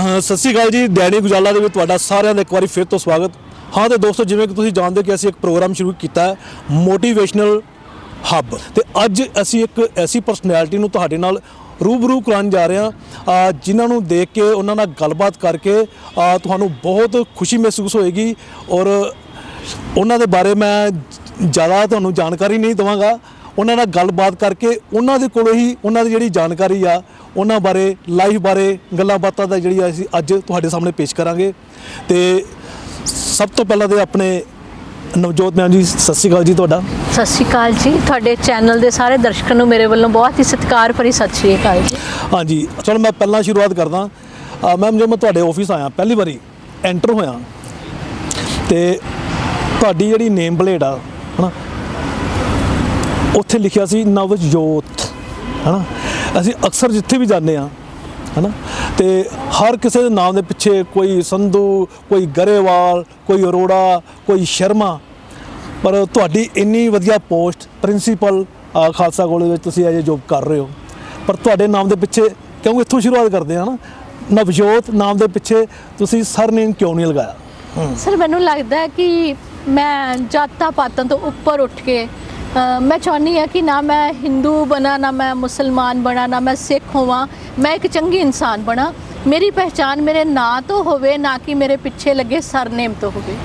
ਸਤਿ ਸ਼੍ਰੀ ਅਕਾਲ ਜੀ ਦੈਨਿਕ ਉਜਾਲਾ ਦੇ ਵਿੱਚ ਤੁਹਾਡਾ ਸਾਰਿਆਂ ਦਾ ਇੱਕ ਵਾਰੀ ਫਿਰ ਤੋਂ ਸਵਾਗਤ। ਹਾਂ ਤੇ ਦੋਸਤੋ, ਜਿਵੇਂ ਕਿ ਤੁਸੀਂ ਜਾਣਦੇ ਕਿ ਅਸੀਂ ਇੱਕ ਪ੍ਰੋਗਰਾਮ ਸ਼ੁਰੂ ਕੀਤਾ ਹੈ ਮੋਟੀਵੇਸ਼ਨਲ ਹੱਬ ਤੇ ਅੱਜ ਅਸੀਂ ਇੱਕ ਐਸੀ ਪਰਸਨੈਲਿਟੀ ਨੂੰ ਤੁਹਾਡੇ ਨਾਲ ਰੂਬਰੂ ਕਰਾਉਣ ਜਾ ਰਹੇ ਹਾਂ ਜਿਨ੍ਹਾਂ ਨੂੰ ਦੇਖ ਕੇ, ਉਹਨਾਂ ਨਾਲ ਗੱਲਬਾਤ ਕਰਕੇ ਤੁਹਾਨੂੰ ਬਹੁਤ ਖੁਸ਼ੀ ਮਹਿਸੂਸ ਹੋਏਗੀ ਔਰ ਉਹਨਾਂ ਦੇ ਬਾਰੇ ਮੈਂ ਜ਼ਿਆਦਾ ਤੁਹਾਨੂੰ ਜਾਣਕਾਰੀ ਨਹੀਂ ਦਵਾਂਗਾ। ਉਹਨਾਂ ਨਾਲ ਗੱਲਬਾਤ ਕਰਕੇ ਉਹਨਾਂ ਦੇ ਕੋਲੋਂ ਹੀ ਉਹਨਾਂ ਦੀ ਜਿਹੜੀ ਜਾਣਕਾਰੀ ਆ ਉਹਨਾਂ ਬਾਰੇ ਲਾਈਫ ਬਾਰੇ ਗੱਲਾਂ ਬਾਤਾਂ ਦਾ ਜਿਹੜੀ ਅਸੀਂ ਅੱਜ ਤੁਹਾਡੇ ਸਾਹਮਣੇ ਪੇਸ਼ ਕਰਾਂਗੇ। ਤੇ ਸਭ ਤੋਂ ਪਹਿਲਾਂ ਤੇ ਆਪਣੇ ਨਵਜੋਤ ਮੈਮ ਜੀ ਸਤਿ ਸ਼੍ਰੀ ਅਕਾਲ ਜੀ ਤੁਹਾਡਾ। ਸਤਿ ਸ਼੍ਰੀ ਅਕਾਲ ਜੀ। ਤੁਹਾਡੇ ਚੈਨਲ ਦੇ ਸਾਰੇ ਦਰਸ਼ਕਾਂ ਨੂੰ ਮੇਰੇ ਵੱਲੋਂ ਬਹੁਤ ਹੀ ਸਤਿਕਾਰ ਭਰੀ ਸਤਿ ਸ਼੍ਰੀ ਅਕਾਲ ਜੀ। ਹਾਂਜੀ ਚਲੋ ਮੈਂ ਪਹਿਲਾਂ ਸ਼ੁਰੂਆਤ ਕਰਦਾ। ਮੈਮ ਜਦੋਂ ਮੈਂ ਤੁਹਾਡੇ ਆਫਿਸ ਆਇਆ ਪਹਿਲੀ ਵਾਰੀ ਐਂਟਰ ਹੋਇਆ। ਤੇ ਤੁਹਾਡੀ ਜਿਹੜੀ ਨੇਮ ਪਲੇਟ ਆ ਹਨਾ ਉੱਥੇ ਲਿਖਿਆ ਸੀ ਨਵਜੋਤ ਹਨਾ? ਅਸੀਂ ਅਕਸਰ ਜਿੱਥੇ ਵੀ ਜਾਂਦੇ ਆ ਹਨਾ? ਤੇ ਹਰ ਕਿਸੇ ਦੇ ਨਾਮ ਦੇ ਪਿੱਛੇ ਕੋਈ ਸੰਧੂ, ਕੋਈ ਗਰੇਵਾਲ, ਕੋਈ ਅਰੋੜਾ, ਕੋਈ ਸ਼ਰਮਾ, ਪਰ ਤੁਹਾਡੀ ਇੰਨੀ ਵਧੀਆ ਪੋਸਟ ਪ੍ਰਿੰਸੀਪਲ ਖਾਲਸਾ ਕਾਲਜ ਵਿੱਚ ਤੁਸੀਂ ਅਜੇ ਜੋਬ ਕਰ ਰਹੇ ਹੋ। ਪਰ ਤੁਹਾਡੇ ਨਾਮ ਦੇ ਪਿੱਛੇ ਕਿਉਂਕਿ ਇੱਥੋਂ ਸ਼ੁਰੂਆਤ ਕਰਦੇ ਆ ਨਾ ਨਵਜੋਤ ਨਾਮ ਦੇ ਪਿੱਛੇ ਤੁਸੀਂ ਸਰਨੇਮ ਕਿਉਂ ਨਹੀਂ ਲਗਾਇਆ? ਸਰ, ਮੈਨੂੰ ਲੱਗਦਾ ਕਿ ਮੈਂ ਜਾਤਾਂ ਪਾਤਾਂ ਤੋਂ ਉੱਪਰ ਉੱਠ ਕੇ ਮੈਂ ਚਾਹੁੰਦੀ ਹਾਂ ਕਿ ਨਾ ਮੈਂ ਹਿੰਦੂ ਬਣਾ ਨਾ ਮੈਂ ਮੁਸਲਮਾਨ ਬਣਾ ਨਾ ਮੈਂ ਸਿੱਖ ਹੋਵਾਂ। ਮੈਂ ਇੱਕ ਚੰਗੀ ਇਨਸਾਨ ਬਣਾ। ਮੇਰੀ ਪਹਿਚਾਨ ਮੇਰੇ ਨਾਂ ਤੋਂ ਹੋਵੇ ਨਾ ਕਿ ਮੇਰੇ ਪਿੱਛੇ ਲੱਗੇ ਸਰਨੇਮ ਤੋਂ ਹੋਵੇ।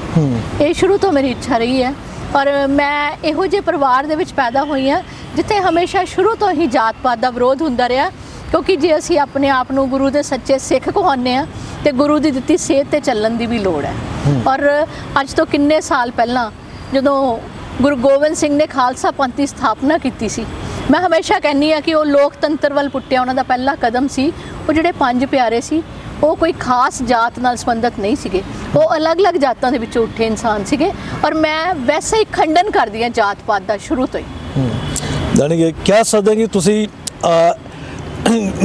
ਇਹ ਸ਼ੁਰੂ ਤੋਂ ਮੇਰੀ ਇੱਛਾ ਰਹੀ ਹੈ। ਔਰ ਮੈਂ ਇਹੋ ਜਿਹੇ ਪਰਿਵਾਰ ਦੇ ਵਿੱਚ ਪੈਦਾ ਹੋਈ ਹਾਂ ਜਿੱਥੇ ਹਮੇਸ਼ਾ ਸ਼ੁਰੂ ਤੋਂ ਹੀ ਜਾਤ ਪਾਤ ਦਾ ਵਿਰੋਧ ਹੁੰਦਾ ਰਿਹਾ। ਕਿਉਂਕਿ ਜੇ ਅਸੀਂ ਆਪਣੇ ਆਪ ਨੂੰ ਗੁਰੂ ਦੇ ਸੱਚੇ ਸਿੱਖ ਕਹਾਉਂਦੇ ਆ ਤੇ ਗੁਰੂ ਦੀ ਦਿੱਤੀ ਸੇਧ ਤੇ ਚੱਲਣ ਦੀ ਵੀ ਲੋੜ ਹੈ। ਔਰ ਅੱਜ ਤੋਂ ਕਿੰਨੇ ਸਾਲ ਪਹਿਲਾਂ ਜਦੋਂ ਗੁਰੂ ਗੋਬਿੰਦ ਸਿੰਘ ਨੇ ਖਾਲਸਾ ਪੰਥ ਦੀ ਸਥਾਪਨਾ ਕੀਤੀ ਸੀ। ਮੈਂ ਹਮੇਸ਼ਾ ਕਹਿੰਨੀ ਆ ਕਿ ਉਹ ਲੋਕਤੰਤਰ ਵੱਲ ਪੁੱਟਿਆ, ਉਹਨਾਂ ਦਾ ਪਹਿਲਾ ਕਦਮ ਸੀ। ਉਹ ਜਿਹੜੇ ਪੰਜ ਪਿਆਰੇ ਸੀ, ਉਹ ਕੋਈ ਖਾਸ ਜਾਤ ਨਾਲ ਸੰਬੰਧਿਤ ਨਹੀਂ ਸੀਗੇ। ਉਹ ਅਲੱਗ-ਅਲੱਗ ਜਾਤਾਂ ਦੇ ਵਿੱਚੋਂ ਉੱਠੇ ਇਨਸਾਨ ਸੀਗੇ ਔਰ ਮੈਂ ਵੈਸੇ ਹੀ ਖੰਡਨ ਕਰਦੀ ਹਾਂ ਜਾਤ ਪਾਤ ਦਾ ਸ਼ੁਰੂ ਤੋਂ ਹੀ। ਜਾਣੀ ਕਿ ਕਹਿ ਸਕਦੇ ਹਾਂ ਕਿ ਤੁਸੀਂ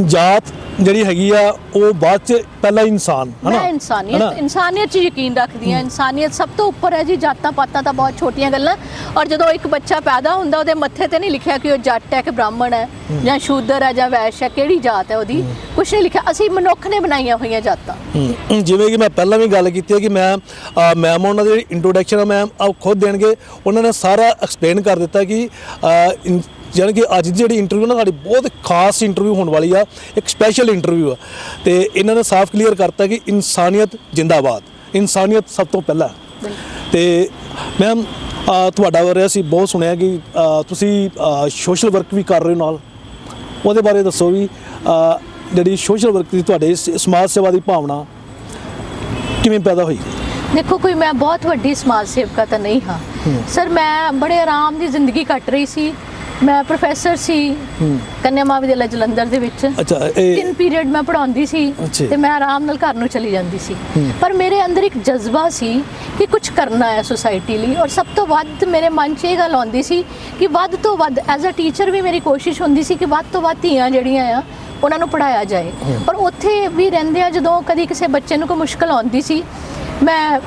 ਜਾਤ ਜਿਹੜੀ ਹੈਗੀ ਆ ਉਹ ਬਾਅਦ ਚ ਪਹਿਲਾ ਇਨਸਾਨ ਹਨਾ ਮੈਂ ਇਨਸਾਨੀਅਤ ਇਨਸਾਨੀਅਤ 'ਚ ਯਕੀਨ ਰੱਖਦੀ ਹਾਂ। ਇਨਸਾਨੀਅਤ ਸਭ ਤੋਂ ਉੱਪਰ ਹੈ ਜੀ ਜਾਤਾਂ ਪਾਤਾਂ ਤਾਂ ਬਹੁਤ ਛੋਟੀਆਂ ਗੱਲਾਂ। ਔਰ ਜਦੋਂ ਇੱਕ ਬੱਚਾ ਪੈਦਾ ਹੁੰਦਾ ਉਹਦੇ ਮੱਥੇ ਤੇ ਨਹੀਂ ਲਿਖਿਆ ਕਿ ਉਹ ਜੱਟ ਹੈ ਕਿ ਬ੍ਰਾਹਮਣ ਹੈ ਜਾਂ ਸ਼ੂਦਰ ਹੈ ਜਾਂ ਵੈਸ਼ ਹੈ ਕਿਹੜੀ ਜਾਤ ਹੈ ਉਹਦੀ? ਕੁਛ ਨਹੀਂ ਲਿਖਿਆ। ਅਸੀਂ ਮਨੁੱਖ ਨੇ ਬਣਾਈਆਂ ਹੋਈਆਂ ਜਾਤਾਂ। ਹਮ, ਜਿਵੇਂ ਕਿ ਮੈਂ ਪਹਿਲਾਂ ਵੀ ਗੱਲ ਕੀਤੀ ਹੈ ਕਿ ਮੈਂ ਅਹ, ਮੈਮ ਉਹਨਾਂ ਦੀ ਜਿਹੜੀ ਇੰਟਰੋਡਕਸ਼ਨ ਆ ਮੈਮ ਆਪ ਖੁਦ ਦੇਣਗੇ। ਉਹਨਾਂ ਨੇ ਸਾਰਾ ਐਕਸਪਲੇਨ ਕਰ ਦਿੱਤਾ ਕਿ ਅਹ, ਇਨ- ਜਾਣੀ ਕਿ ਅੱਜ ਦੀ ਜਿਹੜੀ ਇੰਟਰਵਿਊ ਨਾ ਸਾਡੀ ਬਹੁਤ ਖਾਸ ਇੰਟਰਵਿਊ ਹੋਣ ਵਾਲੀ ਆ ਇੱਕ ਸਪੈਸ਼ਲ ਇੰਟਰਵਿਊ ਆ। ਤੇ ਇਹਨਾਂ ਨੇ ਸਾਫ਼ ਕਲੀਅਰ ਕਰਤਾ ਕਿ ਇਨਸਾਨੀਅਤ ਜਿੰਦਾਬਾਦ। ਇਨਸਾਨੀਅਤ ਸਭ ਤੋਂ ਪਹਿਲਾਂ। ਤੇ ਮੈਮ ਤੁਹਾਡਾ ਬਾਰੇ ਅਸੀਂ ਬਹੁਤ ਸੁਣਿਆ ਕਿ ਅਹ, ਤੁਸੀਂ ਸੋਸ਼ਲ ਵਰਕ ਵੀ ਕਰ ਰਹੇ ਹੋ ਨਾਲ। ਉਹਦੇ ਬਾਰੇ ਦੱਸੋ ਵੀ ਅਹ, ਜਿਹੜੀ ਸੋਸ਼ਲ ਵਰਕ ਦੀ ਤੁਹਾਡੇ ਸਮਾਜ ਸੇਵਾ ਦੀ ਭਾਵਨਾ ਕਿਵੇਂ ਪੈਦਾ ਹੋਈ? ਦੇਖੋ ਕੋਈ ਮੈਂ ਬਹੁਤ ਵੱਡੀ ਸਮਾਜ ਸੇਵਕਾ ਤਾਂ ਨਹੀਂ ਹਾਂ। ਸਰ ਮੈਂ ਬੜੇ ਆਰਾਮ ਦੀ ਜ਼ਿੰਦਗੀ ਕੱਟ ਰਹੀ ਸੀ। ਮੈਂ ਪ੍ਰੋਫੈਸਰ ਸੀ ਕੰਨਿਆ ਮਹਾਵਿਦਿਆਲਾ ਜਲੰਧਰ ਦੇ ਵਿੱਚ। ਅੱਛਾ ਇਹ ਤਿੰਨ ਪੀਰੀਅਡ ਮੈਂ ਪੜਾਉਂਦੀ ਸੀ। ਤੇ ਮੈਂ ਆਰਾਮ ਨਾਲ ਘਰ ਨੂੰ ਚਲੀ ਜਾਂਦੀ ਸੀ। ਪਰ ਮੇਰੇ ਅੰਦਰ ਇੱਕ ਜਜ਼ਬਾ ਸੀ ਕਿ ਕੁਝ ਕਰਨਾ ਹੈ ਸੁਸਾਇਟੀ ਲਈ ਔਰ ਸਭ ਤੋਂ ਵੱਧ ਮੇਰੇ ਮਨ 'ਚ ਇਹ ਗੱਲ ਆਉਂਦੀ ਸੀ ਕਿ ਵੱਧ ਤੋਂ ਵੱਧ ਐਜ਼ ਅ ਟੀਚਰ ਵੀ ਮੇਰੀ ਕੋਸ਼ਿਸ਼ ਹੁੰਦੀ ਸੀ ਕਿ ਵੱਧ ਤੋਂ ਵੱਧ ਧੀਆਂ ਜਿਹੜੀਆਂ ਆ ਉਹਨਾਂ ਨੂੰ ਪੜਾਇਆ ਜਾਏ। ਪਰ ਉੱਥੇ ਵੀ ਰਹਿੰਦੇ ਆ ਜਦੋਂ ਕਦੀ ਕਿਸੇ ਬੱਚੇ ਨੂੰ ਕੋਈ ਮੁਸ਼ਕਲ ਆਉਂਦੀ ਸੀ, ਮੈਂ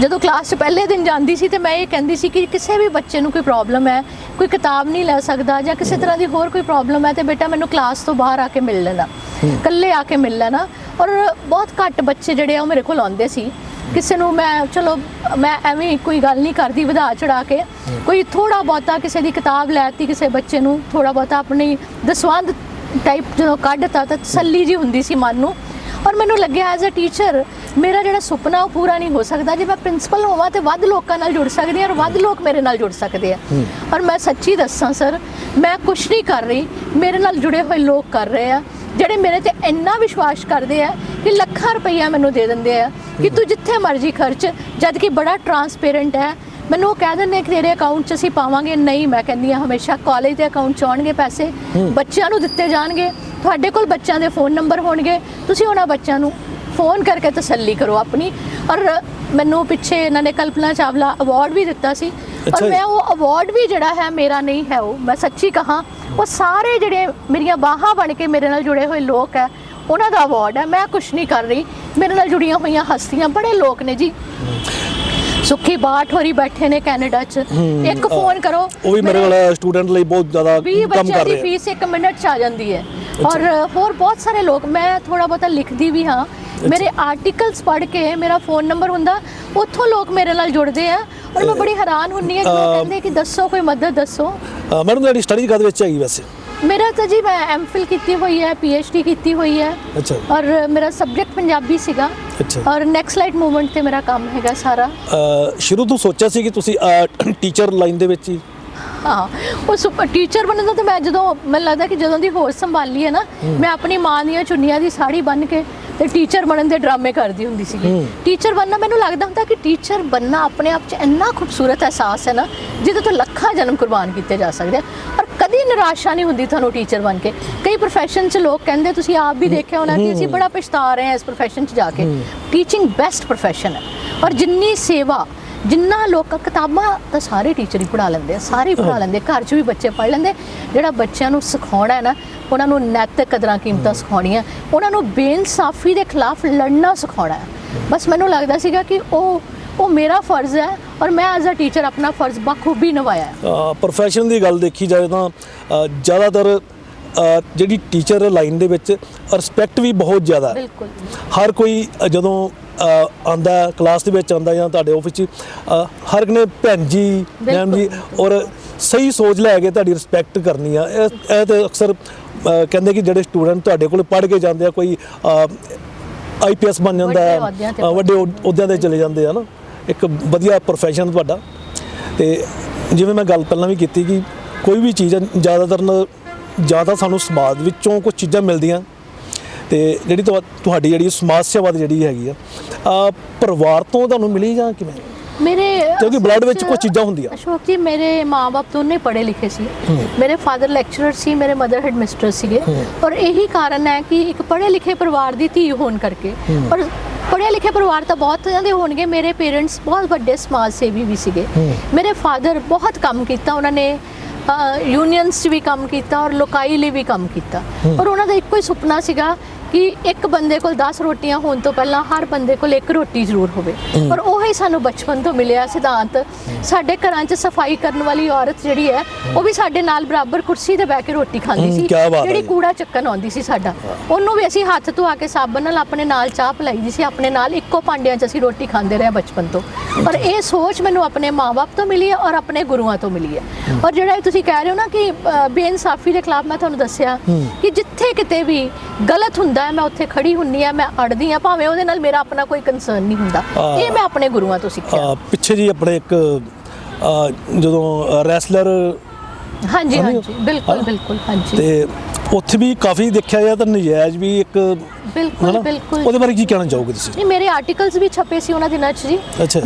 ਜਦੋਂ ਕਲਾਸ 'ਚ ਪਹਿਲੇ ਦਿਨ ਜਾਂਦੀ ਸੀ ਤੇ ਮੈਂ ਇਹ ਕਹਿੰਦੀ ਸੀ ਕਿ ਕਿਸੇ ਵੀ ਬੱਚੇ ਨੂੰ ਕੋਈ ਪ੍ਰੋਬਲਮ ਹੈ, ਕੋਈ ਕਿਤਾਬ ਨਹੀਂ ਲੈ ਸਕਦਾ ਜਾਂ ਕਿਸੇ ਤਰ੍ਹਾਂ ਦੀ ਹੋਰ ਕੋਈ ਪ੍ਰੋਬਲਮ ਹੈ ਤੇ ਬੇਟਾ ਮੈਨੂੰ ਕਲਾਸ ਤੋਂ ਬਾਹਰ ਆ ਕੇ ਮਿਲ ਲੈਣਾ, ਇਕੱਲੇ ਆ ਕੇ ਮਿਲ ਲੈਣਾ। ਔਰ ਬਹੁਤ ਘੱਟ ਬੱਚੇ ਜਿਹੜੇ ਆ ਉਹ ਮੇਰੇ ਕੋਲ ਆਉਂਦੇ ਸੀ। ਕਿਸੇ ਨੂੰ ਮੈਂ ਚਲੋ, ਮੈਂ ਐਵੇਂ ਕੋਈ ਗੱਲ ਨਹੀਂ ਕਰਦੀ ਵਧਾ ਚੜਾ ਕੇ। ਕੋਈ ਥੋੜਾ ਬਹੁਤਾ ਕਿਸੇ ਦੀ ਕਿਤਾਬ ਲੈਤੀ ਕਿਸੇ ਬੱਚੇ ਨੂੰ ਥੋੜਾ ਬਹੁਤਾ ਆਪਣੀ ਦਸਵੰਦ ਟਾਈਪ ਜਦੋਂ ਕੱਢਤਾ ਤਾਂ ਤਸੱਲੀ ਜੀ ਹੁੰਦੀ ਸੀ ਮਨ ਨੂੰ। ਔਰ ਮੈਨੂੰ ਲੱਗਿਆ ਐਜ਼ ਅ ਟੀਚਰ ਮੇਰਾ ਜਿਹੜਾ ਸੁਪਨਾ ਉਹ ਪੂਰਾ ਨਹੀਂ ਹੋ ਸਕਦਾ। ਜੇ ਮੈਂ ਪ੍ਰਿੰਸੀਪਲ ਹੋਵਾਂ ਤੇ ਵੱਧ ਲੋਕਾਂ ਨਾਲ ਜੁੜ ਸਕਦੀ ਹਾਂ ਔਰ ਵੱਧ ਲੋਕ ਮੇਰੇ ਨਾਲ ਜੁੜ ਸਕਦੇ ਆ। ਔਰ ਮੈਂ ਸੱਚੀ ਦੱਸਾਂ ਸਰ ਮੈਂ ਕੁਝ ਨਹੀਂ ਕਰ ਰਹੀ। ਮੇਰੇ ਨਾਲ ਜੁੜੇ ਹੋਏ ਲੋਕ ਕਰ ਰਹੇ ਆ। ਜਿਹੜੇ ਮੇਰੇ ਤੇ ਇੰਨਾ ਵਿਸ਼ਵਾਸ ਕਰਦੇ ਆ ਕਿ ਲੱਖਾਂ ਰੁਪਈਆ ਮੈਨੂੰ ਦੇ ਦਿੰਦੇ ਆ ਕਿ ਤੂੰ ਜਿੱਥੇ ਮਰਜ਼ੀ ਖਰਚ ਜਦ ਕਿ ਬੜਾ ਟਰਾਂਸਪੇਰੈਂਟ ਹੈ। ਮੈਨੂੰ ਉਹ ਕਹਿ ਦਿੰਦੇ ਕਿ ਤੇਰੇ ਅਕਾਊਂਟ 'ਚ ਅਸੀਂ ਪਾਵਾਂਗੇ ਨਹੀਂ ਮੈਂ ਕਹਿੰਦੀ ਆ ਹਮੇਸ਼ਾ ਕਾਲਜ ਦੇ ਅਕਾਊਂਟ 'ਚ ਆਉਣਗੇ ਪੈਸੇ। ਬੱਚਿਆਂ ਨੂੰ ਦਿੱਤੇ ਜਾਣਗੇ। ਤੁਹਾਡੇ ਕੋਲ ਬੱਚਿਆਂ ਦੇ ਫੋਨ ਨੰਬਰ ਹੋਣਗੇ। ਤੁਸੀਂ ਉਹਨਾਂ ਬੱਚਿਆਂ ਨੂੰ ਫੋਨ ਕਰਕੇ ਤਸੱਲੀ ਕਰੋ ਆਪਣੀ। ਔਰ ਮੈਨੂੰ ਪਿੱਛੇ ਇਹਨਾਂ ਨੇ ਕਲਪਨਾ ਚਾਵਲਾ ਅਵਾਰਡ ਵੀ ਦਿੱਤਾ ਸੀ। ਔਰ। ਮੈਂ ਉਹ ਅਵਾਰਡ ਵੀ ਜਿਹੜਾ ਹੈ ਮੇਰਾ ਨਹੀਂ ਹੈ ਉਹ। ਮੈਂ ਸੱਚੀ ਕਹਾਂ ਉਹ ਸਾਰੇ ਜਿਹੜੇ ਮੇਰੀਆਂ ਬਾਹਾਂ ਬਣ ਕੇ ਮੇਰੇ ਨਾਲ ਜੁੜੇ ਹੋਏ ਲੋਕ ਹੈ ਉਹਨਾਂ ਦਾ ਅਵਾਰਡ ਹੈ। ਮੈਂ ਕੁਝ ਨਹੀਂ ਕਰ ਰਹੀ। ਮੇਰੇ ਨਾਲ ਜੁੜੀਆਂ ਹੋਈਆਂ ਹਸਤੀਆਂ ਬੜੇ ਲੋਕ ਨੇ ਜੀ। ਸੁੱਖੀ ਬਾਠ ਹੋਰੀ ਬੈਠੇ ਨੇ ਕੈਨੇਡਾ 'ਚ। ਇੱਕ ਫੋਨ ਕਰੋ। ਉਹ ਵੀ ਮੇਰੇ ਕੋਲ ਸਟੂਡੈਂਟ ਲਈ ਬਹੁਤ ਜ਼ਿਆਦਾ 20 ਕੰਮ ਕਰ ਰਹੇ ਫੀਸ 1 ਮਿੰਟ 'ਚ ਆ ਜਾਂਦੀ ਹੈ। ਔਰ ਹੋਰ ਬਹੁਤ ਸਾਰੇ ਲੋਕ ਮੈਂ ਥੋੜਾ ਬਹੁਤਾ ਲਿਖਦੀ ਵੀ ਹਾਂ। ਮੇਰੇ ਆਰਟੀਕਲਸ ਪੜ੍ਹ ਕੇ ਮੇਰਾ ਫੋਨ ਨੰਬਰ ਹੁੰਦਾ ਉੱਥੋਂ ਲੋਕ ਮੇਰੇ ਨਾਲ ਜੁੜਦੇ ਆ। ਔਰ ਮੈਂ ਬੜੀ ਹੈਰਾਨ ਹੁੰਨੀ ਆ ਕਿ ਉਹ ਕਹਿੰਦੇ ਕਿ ਦੱਸੋ ਕੋਈ ਮਦਦ ਦੱਸੋ। ਮੈਡਮ ਤੁਹਾਡੀ ਸਟੱਡੀ ਕਦ ਵਿੱਚ ਹੈਗੀ ਵੈਸੇ? ਮੇਰਾ ਤਾਂ ਜੀ ਮੈਂ ਐਮਫਿਲ ਕੀਤੀ ਹੋਈ ਹੈ ਡੀ ਕੀਤੀ ਹੋਈ ਹੈ। ਅੱਛਾ। ਔਰ ਮੇਰਾ ਸਬਜੈਕਟ ਪੰਜਾਬੀ ਸੀਗਾ। ਅੱਛਾ। ਔਰ ਨੈਕਸਟ ਲਾਈਟ ਮੂਵਮੈਂਟ ਤੇ ਮੇਰਾ ਕੰਮ ਹੈਗਾ ਸਾਰਾ। ਅ, ਸ਼ੁਰੂ ਤੋਂ ਸੋਚਿਆ ਸੀ ਕਿ ਤੁਸੀਂ ਟੀਚਰ ਲਾਈਨ ਦੇ ਵਿੱਚ ਹੀ। ਹਾਂ ਉਹ ਸੁਪਰ ਟੀਚਰ ਬਣਨ ਦਾ ਤਾਂ ਮੈਂ ਜਦੋਂ ਮੈਨੂੰ ਲੱਗਦਾ ਕਿ ਜਦੋਂ ਦੀ ਹੋਸ਼ ਸੰਭਾਲੀ ਹੈ ਨਾ ਮੈਂ ਆਪਣੀ ਮਾਂ ਦੀਆਂ ਚੁੰਨੀਆਂ ਦੀ ਸਾੜੀ ਬੰਨ ਕੇ ਤੇ ਟੀਚਰ ਬਣਨ ਦੇ ਡਰਾਮੇ ਕਰਦੀ ਹੁੰਦੀ ਸੀ। ਟੀਚਰ ਬਣਨਾ ਮੈਨੂੰ ਲੱਗਦਾ ਹੁੰਦਾ ਕਿ ਟੀਚਰ ਬਣਨਾ ਆਪਣੇ ਆਪ 'ਚ ਇੰਨਾ ਖੂਬਸੂਰਤ ਅਹਿਸਾਸ ਹੈ ਨਾ ਜਿਹਦੇ ਤੋਂ ਲੱਖਾਂ ਜਨਮ ਕੁਰਬਾਨ ਕੀਤੇ ਜਾ ਸਕਦੇ ਆ। ਔਰ ਕਦੀ ਨਿਰਾਸ਼ਾ ਨਹੀਂ ਹੁੰਦੀ ਤੁਹਾਨੂੰ ਟੀਚਰ ਬਣ ਕੇ। ਕਈ profession 'ਚ ਲੋਕ ਕਹਿੰਦੇ ਤੁਸੀਂ ਆਪ ਵੀ ਦੇਖਿਆ ਹੋਣਾ ਕਿ ਅਸੀਂ ਬੜਾ ਪਛਤਾ ਰਹੇ ਹਾਂ ਇਸ profession 'ਚ ਜਾ ਕੇ। ਟੀਚਿੰਗ ਬੈਸਟ profession ਹੈ। ਔਰ ਜਿੰਨੀ ਸੇਵਾ ਜਿੰਨਾ ਲੋਕ ਕਿਤਾਬਾਂ ਤਾਂ ਸਾਰੇ ਟੀਚਰ ਹੀ ਪੜ੍ਹਾ ਲੈਂਦੇ ਆ ਸਾਰੇ ਹੀ ਪੜ੍ਹਾ ਲੈਂਦੇ ਘਰ 'ਚ ਵੀ ਬੱਚੇ ਪੜ੍ਹ ਲੈਂਦੇ ਜਿਹੜਾ ਬੱਚਿਆਂ ਨੂੰ ਸਿਖਾਉਣਾ ਹੈ ਨਾ ਉਹਨਾਂ ਨੂੰ ਨੈਤਿਕ ਕਦਰਾਂ ਕੀਮਤਾਂ ਸਿਖਾਉਣੀਆਂ ਉਹਨਾਂ ਨੂੰ ਬੇਇਨਸਾਫੀ ਦੇ ਖਿਲਾਫ ਲੜਨਾ ਸਿਖਾਉਣਾ ਹੈ। ਬਸ ਮੈਨੂੰ ਲੱਗਦਾ ਸੀਗਾ ਕਿ ਉਹ ਉਹ ਮੇਰਾ ਫਰਜ਼ ਹੈ ਔਰ ਮੈਂ ਐਜ਼ ਅ ਟੀਚਰ ਆਪਣਾ ਫਰਜ਼ ਬਖੂਬੀ ਨਿਭਾਇਆ ਹੈ। ਪ੍ਰੋਫੈਸ਼ਨ ਦੀ ਗੱਲ ਦੇਖੀ ਜਾਵੇ ਤਾਂ ਜ਼ਿਆਦਾਤਰ ਜਿਹੜੀ ਟੀਚਰ ਲਾਈਨ ਦੇ ਵਿੱਚ ਰਿਸਪੈਕਟ ਵੀ ਬਹੁਤ ਜ਼ਿਆਦਾ ਹੈ। ਬਿਲਕੁਲ। ਹਰ ਕੋਈ ਜਦੋਂ ਆਂਦਾ ਕਲਾਸ ਦੇ ਵਿੱਚ ਆਂਦਾ ਜਾਂ ਤੁਹਾਡੇ ਆਫਿਸ 'ਚ ਹਰ ਇੱਕ ਨੇ ਭੈਣ ਜੀ ਮੈਮ ਜੀ ਔਰ ਸਹੀ ਸੋਚ ਲੈ ਕੇ ਤੁਹਾਡੀ ਰਿਸਪੈਕਟ ਕਰਨੀ ਆ। ਇਹ ਤੇ ਅਕਸਰ ਕਹਿੰਦੇ ਕਿ ਜਿਹੜੇ ਸਟੂਡੈਂਟ ਤੁਹਾਡੇ ਕੋਲ ਪੜ੍ਹ ਕੇ ਜਾਂਦੇ ਆ ਕੋਈ ਆਈਪੀਐਸ ਬਣ ਜਾਂਦਾ ਹੈ ਵੱਡੇ ਅਹੁਦਿਆਂ ਤੇ ਚਲੇ ਜਾਂਦੇ ਆ ਨਾ। ਇੱਕ ਵਧੀਆ ਪ੍ਰੋਫੈਸ਼ਨ ਤੁਹਾਡਾ। ਤੇ ਜਿਵੇਂ ਮੈਂ ਗੱਲ ਪਹਿਲਾਂ ਵੀ ਕੀਤੀ ਕਿ ਕੋਈ ਵੀ ਚੀਜ਼ ਜ਼ਿਆਦਾਤਰ ਜ਼ਿਆਦਾ ਸਾਨੂੰ ਸਮਾਜ ਵਿੱਚੋਂ ਕੁਝ ਚੀਜ਼ਾਂ ਮਿਲਦੀਆਂ। ਤੇ ਜਿਹੜੀ ਤੁਹਾ- ਤੁਹਾਡੀ ਜਿਹੜੀ ਸਮਾਜ ਸੇਵਾ ਦੀ ਜਿਹੜੀ ਹੈਗੀ ਆ ਆ ਪਰਿਵਾਰ ਤੋਂ ਤੁਹਾਨੂੰ ਮਿਲੀ ਜਾਂ ਕਿਵੇਂ? ਮੇਰੇ ਕਿਉਂਕਿ blood ਵਿੱਚ ਕੁਝ ਚੀਜ਼ਾਂ ਹੁੰਦੀਆਂ। ਅਸ਼ੋਕ ਜੀ ਮੇਰੇ ਮਾਪੇ ਦੋਨੇ ਪੜ੍ਹੇ ਲਿਖੇ ਸੀ। ਮੇਰੇ ਫਾਦਰ ਲੈਕਚਰਰ ਸੀ ਮੇਰੇ ਮਦਰ ਹੈਡ ਮਿਸਟਰ ਸੀਗੇ ਔਰ ਇਹੀ ਕਾਰਨ ਹੈ ਕਿ ਇੱਕ ਪੜ੍ਹੇ ਲਿਖੇ ਪਰਿਵਾਰ ਦੀ ਧੀ ਹੋਣ ਕਰਕੇ। ਔਰ ਪੜ੍ਹੇ ਲਿਖੇ ਪਰਿਵਾਰ ਤਾਂ ਬਹੁਤ ਦੇ ਹੋਣਗੇ ਮੇਰੇ ਪੇਰੈਂਟਸ ਬਹੁਤ ਵੱਡੇ ਸਮਾਜ ਸੇਵੀ ਵੀ ਸੀਗੇ। ਮੇਰੇ ਫਾਦਰ ਬਹੁਤ ਕੰਮ ਕੀਤਾ ਉਹਨਾਂ ਨੇ ਯੂਨੀਅਨਸ 'ਚ ਵੀ ਕੰਮ ਕੀਤਾ ਔਰ ਲੋਕਾਈ ਲਈ ਵੀ ਕੰਮ ਕੀਤਾ। ਔਰ ਉਹਨਾਂ ਦਾ ਇੱਕੋ ਹੀ ਸੁਪਨਾ ਸੀਗਾ ਕਿ ਇੱਕ ਬੰਦੇ ਕੋਲ 10 ਰੋਟੀਆਂ ਹੋਣ ਤੋਂ ਪਹਿਲਾਂ ਹਰ ਬੰਦੇ ਕੋਲ ਇੱਕ ਰੋਟੀ ਜ਼ਰੂਰ ਹੋਵੇ। ਔਰ ਉਹ ਹੀ ਸਾਨੂੰ ਬਚਪਨ ਤੋਂ ਮਿਲਿਆ ਸਿਧਾਂਤ। ਸਾਡੇ ਘਰਾਂ 'ਚ ਸਫ਼ਾਈ ਕਰਨ ਵਾਲੀ ਔਰਤ ਜਿਹੜੀ ਹੈ ਉਹ ਵੀ ਸਾਡੇ ਨਾਲ ਬਰਾਬਰ ਕੁਰਸੀ ਤੇ ਬਹਿ ਕੇ ਰੋਟੀ ਖਾਂਦੀ ਸੀ। ਜਿਹੜੀ। ਕੂੜਾ ਚੱਕਣ ਆਉਂਦੀ ਸੀ ਸਾਡਾ। ਉਹਨੂੰ ਵੀ ਅਸੀਂ ਹੱਥ ਧੋਆ ਕੇ ਸਾਬਣ ਨਾਲ ਆਪਣੇ ਨਾਲ ਚਾਹ ਪਿਲਾਈ ਦੀ ਸੀ ਆਪਣੇ ਨਾਲ ਇੱਕੋ ਭਾਂਡਿਆਂ 'ਚ ਅਸੀਂ ਰੋਟੀ ਖਾਂਦੇ ਰਹੇ ਬਚਪਨ ਤੋਂ। ਔਰ ਇਹ ਸੋਚ ਮੈਨੂੰ ਆਪਣੇ ਮਾਪੇ ਤੋਂ ਮਿਲੀ ਹੈ ਔਰ ਆਪਣੇ ਗੁਰੂਆਂ ਤੋਂ ਮਿਲੀ ਹੈ ਔਰ ਜਿਹੜਾ ਇਹ ਤੁਸੀਂ ਕਹਿ ਰਹੇ ਹੋ ਨਾ ਕਿ ਬੇਇਨਸਾਫੀ ਦੇ ਖਿਲਾਫ ਮੈਂ ਤੁਹਾਨੂੰ ਦੱਸਿਆ ਕਿ ਜਿੱਥੇ ਕਿਤੇ ਵੀ ਗਲਤ ਹੁੰਦਾ ਹੈ ਮੈਂ ਉੱਥੇ ਖੜੀ ਹੁੰਨੀ ਆ ਮੈਂ ਅੜਦੀ ਆ ਭਾਵੇਂ ਉਹਦੇ ਨਾਲ ਮੇਰਾ ਆਪਣਾ ਕੋਈ ਕੰਸਰਨ ਨਹੀਂ ਹੁੰਦਾ। ਇਹ ਮੈਂ ਆਪਣੇ ਗੁਰੂਆਂ ਤੋਂ ਸਿੱਖਿਆ ਪਿੱਛੇ ਜੀ ਆਪਣੇ ਇੱਕ ਜਦੋਂ ਰੈਸਲਰ ਹਾਂਜੀ ਹਾਂਜੀ। ਬਿਲਕੁਲ। ਬਿਲਕੁਲ ਹਾਂਜੀ ਤੇ ਉੱਥੇ ਵੀ ਕਾਫੀ ਦੇਖਿਆ ਜਾ ਤਾਂ ਨਜਾਇਜ਼ ਵੀ ਇੱਕ ਬਿਲਕੁਲ? ਬਿਲਕੁਲ। ਉਹਦੇ ਬਾਰੇ ਕੀ ਕਹਿਣਾ ਚਾਹੋਗੇ ਤੁਸੀਂ? ਨਹੀਂ ਮੇਰੇ ਆਰਟੀਕਲਸ ਵੀ ਛਪੇ ਸੀ ਉਹਨਾਂ ਦਿਨਾਂ 'ਚ ਜੀ।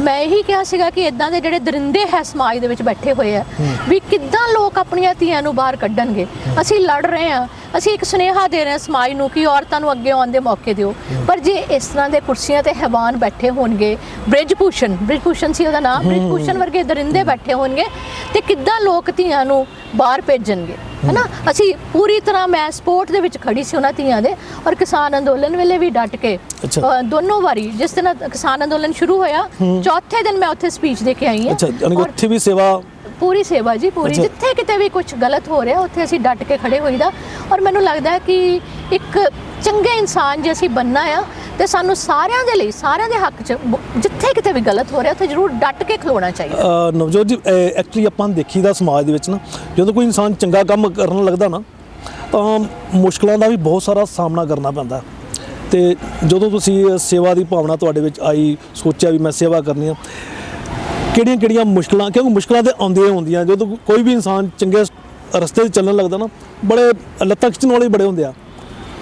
ਮੈਂ ਇਹੀ ਕਿਹਾ ਸੀਗਾ ਕਿ ਇਦਾਂ ਦੇ ਜਿਹੜੇ ਦਰਿੰਦੇ ਹੈ ਸਮਾਜ ਦੇ ਵਿੱਚ ਬੈਠੇ ਹੋਏ ਆ ਵੀ ਕਿੱਦਾਂ ਲੋਕ ਆਪਣੀਆਂ ਧੀਆਂ ਨੂੰ ਬਾਹਰ ਕੱਢਣਗੇ? ਅਸੀਂ ਲੜ ਰਹੇ ਆ ਅਸੀਂ ਇੱਕ ਸੁਨੇਹਾ ਦੇ ਰਹੇ ਹਾਂ ਸਮਾਜ ਨੂੰ ਕਿ ਔਰਤਾਂ ਨੂੰ ਅੱਗੇ ਆਉਣ ਦੇ ਮੌਕੇ ਦਿਓ। ਪਰ ਜੇ ਇਸ ਤਰ੍ਹਾਂ ਦੇ ਕੁਰਸੀਆਂ ਤੇ ਹੈਵਾਨ ਬੈਠੇ ਹੋਣਗੇ ਬ੍ਰਿਜ ਭੂਸ਼ਣ ਬ੍ਰਿਜ ਭੂਸ਼ਣ ਸੀ ਉਹਦਾ ਨਾਮ ਬ੍ਰਿਜ ਭੂਸ਼ਣ ਵਰਗੇ ਦਰਿੰਦੇ ਬੈਠੇ ਹੋਣਗੇ ਤੇ ਕਿੱਦਾਂ ਲੋਕ ਧੀਆਂ ਨੂੰ ਬਾਹਰ ਭੇਜਣਗੇ? ਹੈਨਾ? ਅਸੀਂ ਪੂਰੀ ਤਰ੍ਹਾਂ ਮੈਂ ਸਪੋਰਟ ਦੇ ਵਿੱਚ ਖੜੀ ਸੀ ਉਹਨਾਂ ਧੀਆਂ ਦੇ ਔਰ ਕਿਸਾਨ ਅੰਦੋਲਨ ਵੇਲੇ ਵੀ ਡਟ ਕੇ ਦੋਨੋਂ ਵਾਰੀ ਜਿਸ ਦਿਨ ਕਿਸਾਨ ਅੰਦੋਲਨ ਸ਼ੁਰੂ ਹੋਇਆ ਚੌਥੇ ਦਿਨ ਮੈਂ ਉੱਥੇ ਸਪੀਚ ਦੇ ਕੇ ਆਈ ਹਾਂ। ਅੱਛਾ ਯਾਨੀ ਕਿ ਔਰ ਉੱਥੇ ਵੀ ਸੇਵਾ ਪੂਰੀ ਸੇਵਾ ਜੀ ਪੂਰੀ। ਜਿੱਥੇ ਕਿਤੇ ਵੀ ਕੁਝ ਗਲਤ ਹੋ ਰਿਹਾ ਉੱਥੇ ਅਸੀਂ ਡਟ ਕੇ ਖੜੇ ਹੋਈਦਾ ਔਰ ਮੈਨੂੰ ਲੱਗਦਾ ਹੈ ਕਿ ਇੱਕ ਚੰਗੇ ਇਨਸਾਨ ਜੇ ਅਸੀਂ ਬੰਨਾ ਆ ਤੇ ਸਾਨੂੰ ਸਾਰਿਆਂ ਦੇ ਲਈ, ਸਾਰਿਆਂ ਦੇ ਹੱਕ 'ਚ ਜਿੱਥੇ ਕਿਤੇ ਵੀ ਗਲਤ ਹੋ ਰਿਹਾ, ਉੱਥੇ ਜ਼ਰੂਰ ਡਟ ਕੇ ਖਲੋਣਾ ਚਾਹੀਦਾ। ਨਵਜੋਤ ਜੀ ਐਕਚੁਅਲੀ ਆਪਾਂ ਦੇਖੀਦਾ ਸਮਾਜ ਦੇ ਵਿੱਚ ਨਾ, ਜਦੋਂ ਕੋਈ ਇਨਸਾਨ ਚੰਗਾ ਕੰਮ ਕਰਨ ਲੱਗਦਾ ਨਾ, ਤਾਂ ਮੁਸ਼ਕਲਾਂ ਦਾ ਵੀ ਬਹੁਤ ਸਾਰਾ ਸਾਹਮਣਾ ਕਰਨਾ ਪੈਂਦਾ। ਤੇ ਜਦੋਂ ਤੁਸੀਂ ਸੇਵਾ ਦੀ ਭਾਵਨਾ ਤੁਹਾਡੇ ਵਿੱਚ ਆਈ, ਸੋਚਿਆ ਵੀ ਮੈਂ ਸੇਵਾ ਕਰਨੀ ਆ, ਕਿਹੜੀਆਂ ਕਿਹੜੀਆਂ ਮੁਸ਼ਕਲਾਂ, ਕਿਉਂਕਿ ਮੁਸ਼ਕਲਾਂ ਤੇ ਆਉਂਦੀਆਂ ਹੀ ਹੁੰਦੀਆਂ ਜਦੋਂ ਕੋਈ ਵੀ ਇਨਸਾਨ ਚੰਗੇ ਰਸਤੇ 'ਤੇ ਚੱਲਣ ਲੱਗਦਾ ਨਾ, ਬੜੇ ਲੱਤਾਂ ਖਿੱਚਣ ਵਾਲੇ ਬੜੇ ਹੁੰਦੇ ਆ।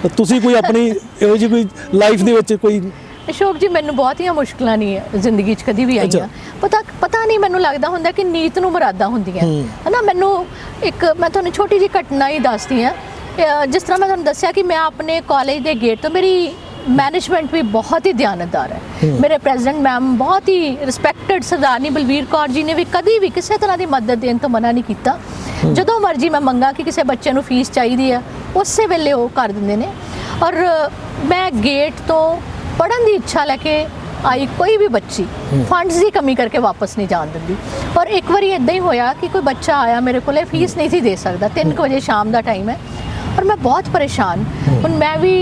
ਤੁਸੀਂ ਕੋਈ ਆਪਣੀ ਇਹੋ ਜਿਹੀ ਕੋਈ ਲਾਈਫ ਦੇ ਵਿੱਚ ਕੋਈ ਅਸ਼ੋਕ ਜੀ ਮੈਨੂੰ ਬਹੁਤੀਆਂ ਮੁਸ਼ਕਲਾਂ ਨਹੀਂ ਹੈ ਜ਼ਿੰਦਗੀ 'ਚ ਕਦੀ ਵੀ। ਆਈਆਂ ਪਤਾ ਪਤਾ ਨਹੀਂ ਮੈਨੂੰ ਲੱਗਦਾ ਹੁੰਦਾ ਕਿ ਨੀਤ ਨੂੰ ਮੁਰਾਦਾਂ ਹੁੰਦੀਆਂ ਹੂੰ। ਹਨਾ ਮੈਨੂੰ ਇੱਕ ਮੈਂ ਤੁਹਾਨੂੰ ਛੋਟੀ ਜਿਹੀ ਘਟਨਾ ਹੀ ਦੱਸਦੀ ਹਾਂ ਅਹ ਜਿਸ ਤਰ੍ਹਾਂ ਮੈਂ ਤੁਹਾਨੂੰ ਦੱਸਿਆ ਕਿ ਮੈਂ ਆਪਣੇ ਕਾਲਜ ਦੇ ਗੇਟ ਤੋਂ ਮੇਰੀ ਮੈਨੇਜਮੈਂਟ ਵੀ ਬਹੁਤ ਹੀ ਦਿਆਨਤਦਾਰ ਹੈ। ਮੇਰੇ ਪ੍ਰੈਜ਼ੀਡੈਂਟ ਮੈਮ ਬਹੁਤ ਹੀ ਰਿਸਪੈਕਟਡ ਸਰਦਾਰਨੀ ਬਲਵੀਰ ਕੌਰ ਜੀ ਨੇ ਵੀ ਕਦੀ ਵੀ ਕਿਸੇ ਤਰ੍ਹਾਂ ਦੀ ਮਦਦ ਦੇਣ ਤੋਂ ਮਨਾ ਨਹੀਂ ਕੀਤਾ। ਜਦੋਂ ਮਰਜ਼ੀ ਮੈਂ ਮੰਗਾ ਕਿ ਕਿਸੇ ਬੱਚੇ ਨੂੰ ਫੀਸ ਚਾਹੀਦੀ ਹੈ ਉਸੇ ਵੇਲੇ ਉਹ ਕਰ ਦਿੰਦੇ ਨੇ। ਔਰ ਮੈਂ ਗੇਟ ਤੋਂ ਪੜਨ ਦੀ ਇੱਛਾ ਲੈ ਕੇ ਆਈ ਕੋਈ ਵੀ ਬੱਚੀ ਫੰਡਸ ਦੀ ਕਮੀ ਕਰਕੇ ਵਾਪਸ ਨਹੀਂ ਜਾਣ ਦਿੰਦੀ। ਔਰ ਇੱਕ ਵਾਰੀ ਇਦਾਂ ਹੀ ਹੋਇਆ ਕਿ ਕੋਈ ਬੱਚਾ ਆਇਆ ਮੇਰੇ ਕੋਲੇ ਫੀਸ ਨਹੀਂ ਸੀ ਦੇ ਸਕਦਾ। 3 ਵਜੇ ਸ਼ਾਮ ਦਾ ਟਾਈਮ ਹੈ। ਔਰ ਮੈਂ ਬਹੁਤ ਪਰੇਸ਼ਾਨ। ਹੁਣ ਮੈਂ ਵੀ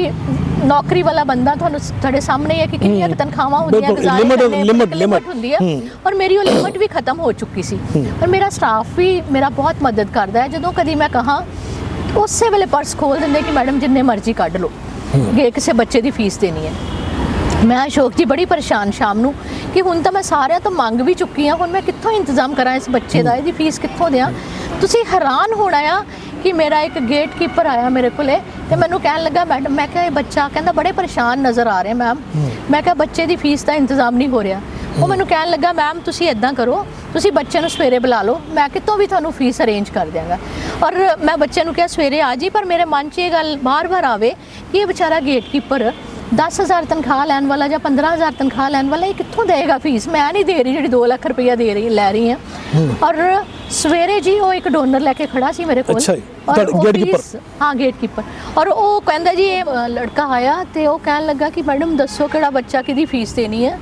ਨੌਕਰੀ ਵਾਲਾ ਬੰਦਾ ਤੁਹਾਨੂੰ ਤੁਹਾਡੇ ਸਾਹਮਣੇ ਹੀ ਕਿ ਕਿੰਨੀਆਂ ਤਨਖਾਹਾਂ ਹੁੰਦੀਆਂ ਗੁਜ਼ਾਰੇ limit- limit limit। ਹੁੰਦੀ ਹੈ। ਔਰ ਮੇਰੀ ਉਹ ਲਿਮਟ ਵੀ ਖਤਮ ਹੋ ਚੁੱਕੀ ਸੀ। ਔਰ ਮੇਰਾ ਸਟਾਫ ਵੀ ਮੇਰਾ ਬਹੁਤ ਮਦਦ ਕਰਦਾ ਹੈ। ਜਦੋਂ ਕਦੀ ਮੈਂ ਕਹਾ ਉਸੇ ਵੇਲੇ ਪਰਸ ਖੋਲ ਦਿੰਦੇ ਕਿ ਮੈਡਮ ਜਿੰਨੇ ਮਰਜ਼ੀ ਕੱਢ ਲਓ। ਕਿ ਕਿਸੇ ਬੱਚੇ ਦੀ ਫੀਸ ਦੇਣੀ ਹੈ। ਮੈਂ ਅਸ਼ੋਕ ਜੀ ਬੜੀ ਪਰੇਸ਼ਾਨ ਸ਼ਾਮ ਨੂੰ ਕਿ ਹੁਣ ਤਾਂ ਮੈਂ ਸਾਰਿਆਂ ਤੋਂ ਮੰਗ ਵੀ ਚੁੱਕੀ ਹਾਂ। ਹੁਣ ਮੈਂ ਕਿੱਥੋਂ ਇੰਤਜ਼ਾਮ ਕਰਾਂ ਇਸ ਬੱਚੇ ਦਾ? ਇਹਦੀ ਫੀਸ ਕਿੱਥੋਂ ਦਿਆਂ? ਤੁਸੀਂ ਹੈਰਾਨ ਹੋਣਾ ਆ ਕਿ ਮੇਰਾ ਇੱਕ ਗੇਟ ਕੀਪਰ ਆਇਆ ਮੇਰੇ ਕੋਲੇ ਤੇ ਮੈਨੂੰ ਕਹਿਣ ਲੱਗਾ ਮੈਡਮ ਮੈਂ ਕਿਹਾ ਇਹ ਬੱਚਾ ਕਹਿੰਦਾ ਬੜੇ ਪਰੇਸ਼ਾਨ ਨਜ਼ਰ ਆ ਰਹੇ ਮੈਮ। ਮੈਂ ਕਿਹਾ ਬੱਚੇ ਦੀ ਫੀਸ ਦਾ ਇੰਤਜ਼ਾਮ ਨਹੀਂ ਹੋ ਰਿਹਾ। ਉਹ ਮੈਨੂੰ ਕਹਿਣ ਲੱਗਾ ਮੈਮ ਤੁਸੀਂ ਇਦਾਂ ਕਰੋ ਤੁਸੀਂ ਬੱਚੇ ਨੂੰ ਸਵੇਰੇ ਬੁਲਾ ਲਓ ਮੈਂ ਕਿਤੋਂ ਵੀ ਤੁਹਾਨੂੰ ਫੀਸ ਅਰੇਂਜ ਕਰ ਦਿਆਂਗਾ। ਔਰ ਮੈਂ ਬੱਚੇ ਨੂੰ ਕਿਹਾ ਸਵੇਰੇ ਆ ਜੀ ਪਰ ਮੇਰੇ ਮਨ 'ਚ ਇਹ ਗੱਲ ਬਾਰ-ਬਾਰ ਆਵੇ ਕਿ ਇਹ ਵਿਚਾਰਾ ਗੇਟ ਕੀਪਰ 10000 ਤਨਖਾਹ ਲੈਣ ਵਾਲਾ ਜਾਂ 15000 ਤਨਖਾਹ ਲੈਣ ਵਾਲਾ ਇਹ ਕਿੱਥੋਂ ਦੇਗਾ ਫੀਸ ਮੈਂ ਨਹੀਂ ਦੇ ਰਹੀ ਜਿਹੜੀ 2 ਲੱਖ ਰੁਪਈਆ ਦੇ ਰਹੀ ਲੈ ਰਹੀ ਹਾਂ। ਔਰ ਸਵੇਰੇ ਜੀ ਉਹ ਇੱਕ ਡੋਨਰ ਲੈ ਕੇ ਖੜਾ ਸੀ ਮੇਰੇ ਕੋਲ। ਅੱਛਾ gatekeeper? fees- ਹਾਂ ਗੇਟ ਕੀਪਰ ਔਰ ਉਹ ਕਹਿੰਦਾ ਜੀ ਇਹ ਲੜਕਾ ਆਇਆ ਤੇ ਉਹ ਕਹਿਣ ਲੱਗਾ ਕਿ ਮੈਡਮ ਦੱਸੋ ਕਿਹੜਾ ਬੱਚਾ ਕਿਹਦੀ ਫੀਸ ਦੇਣੀ ਹੈ।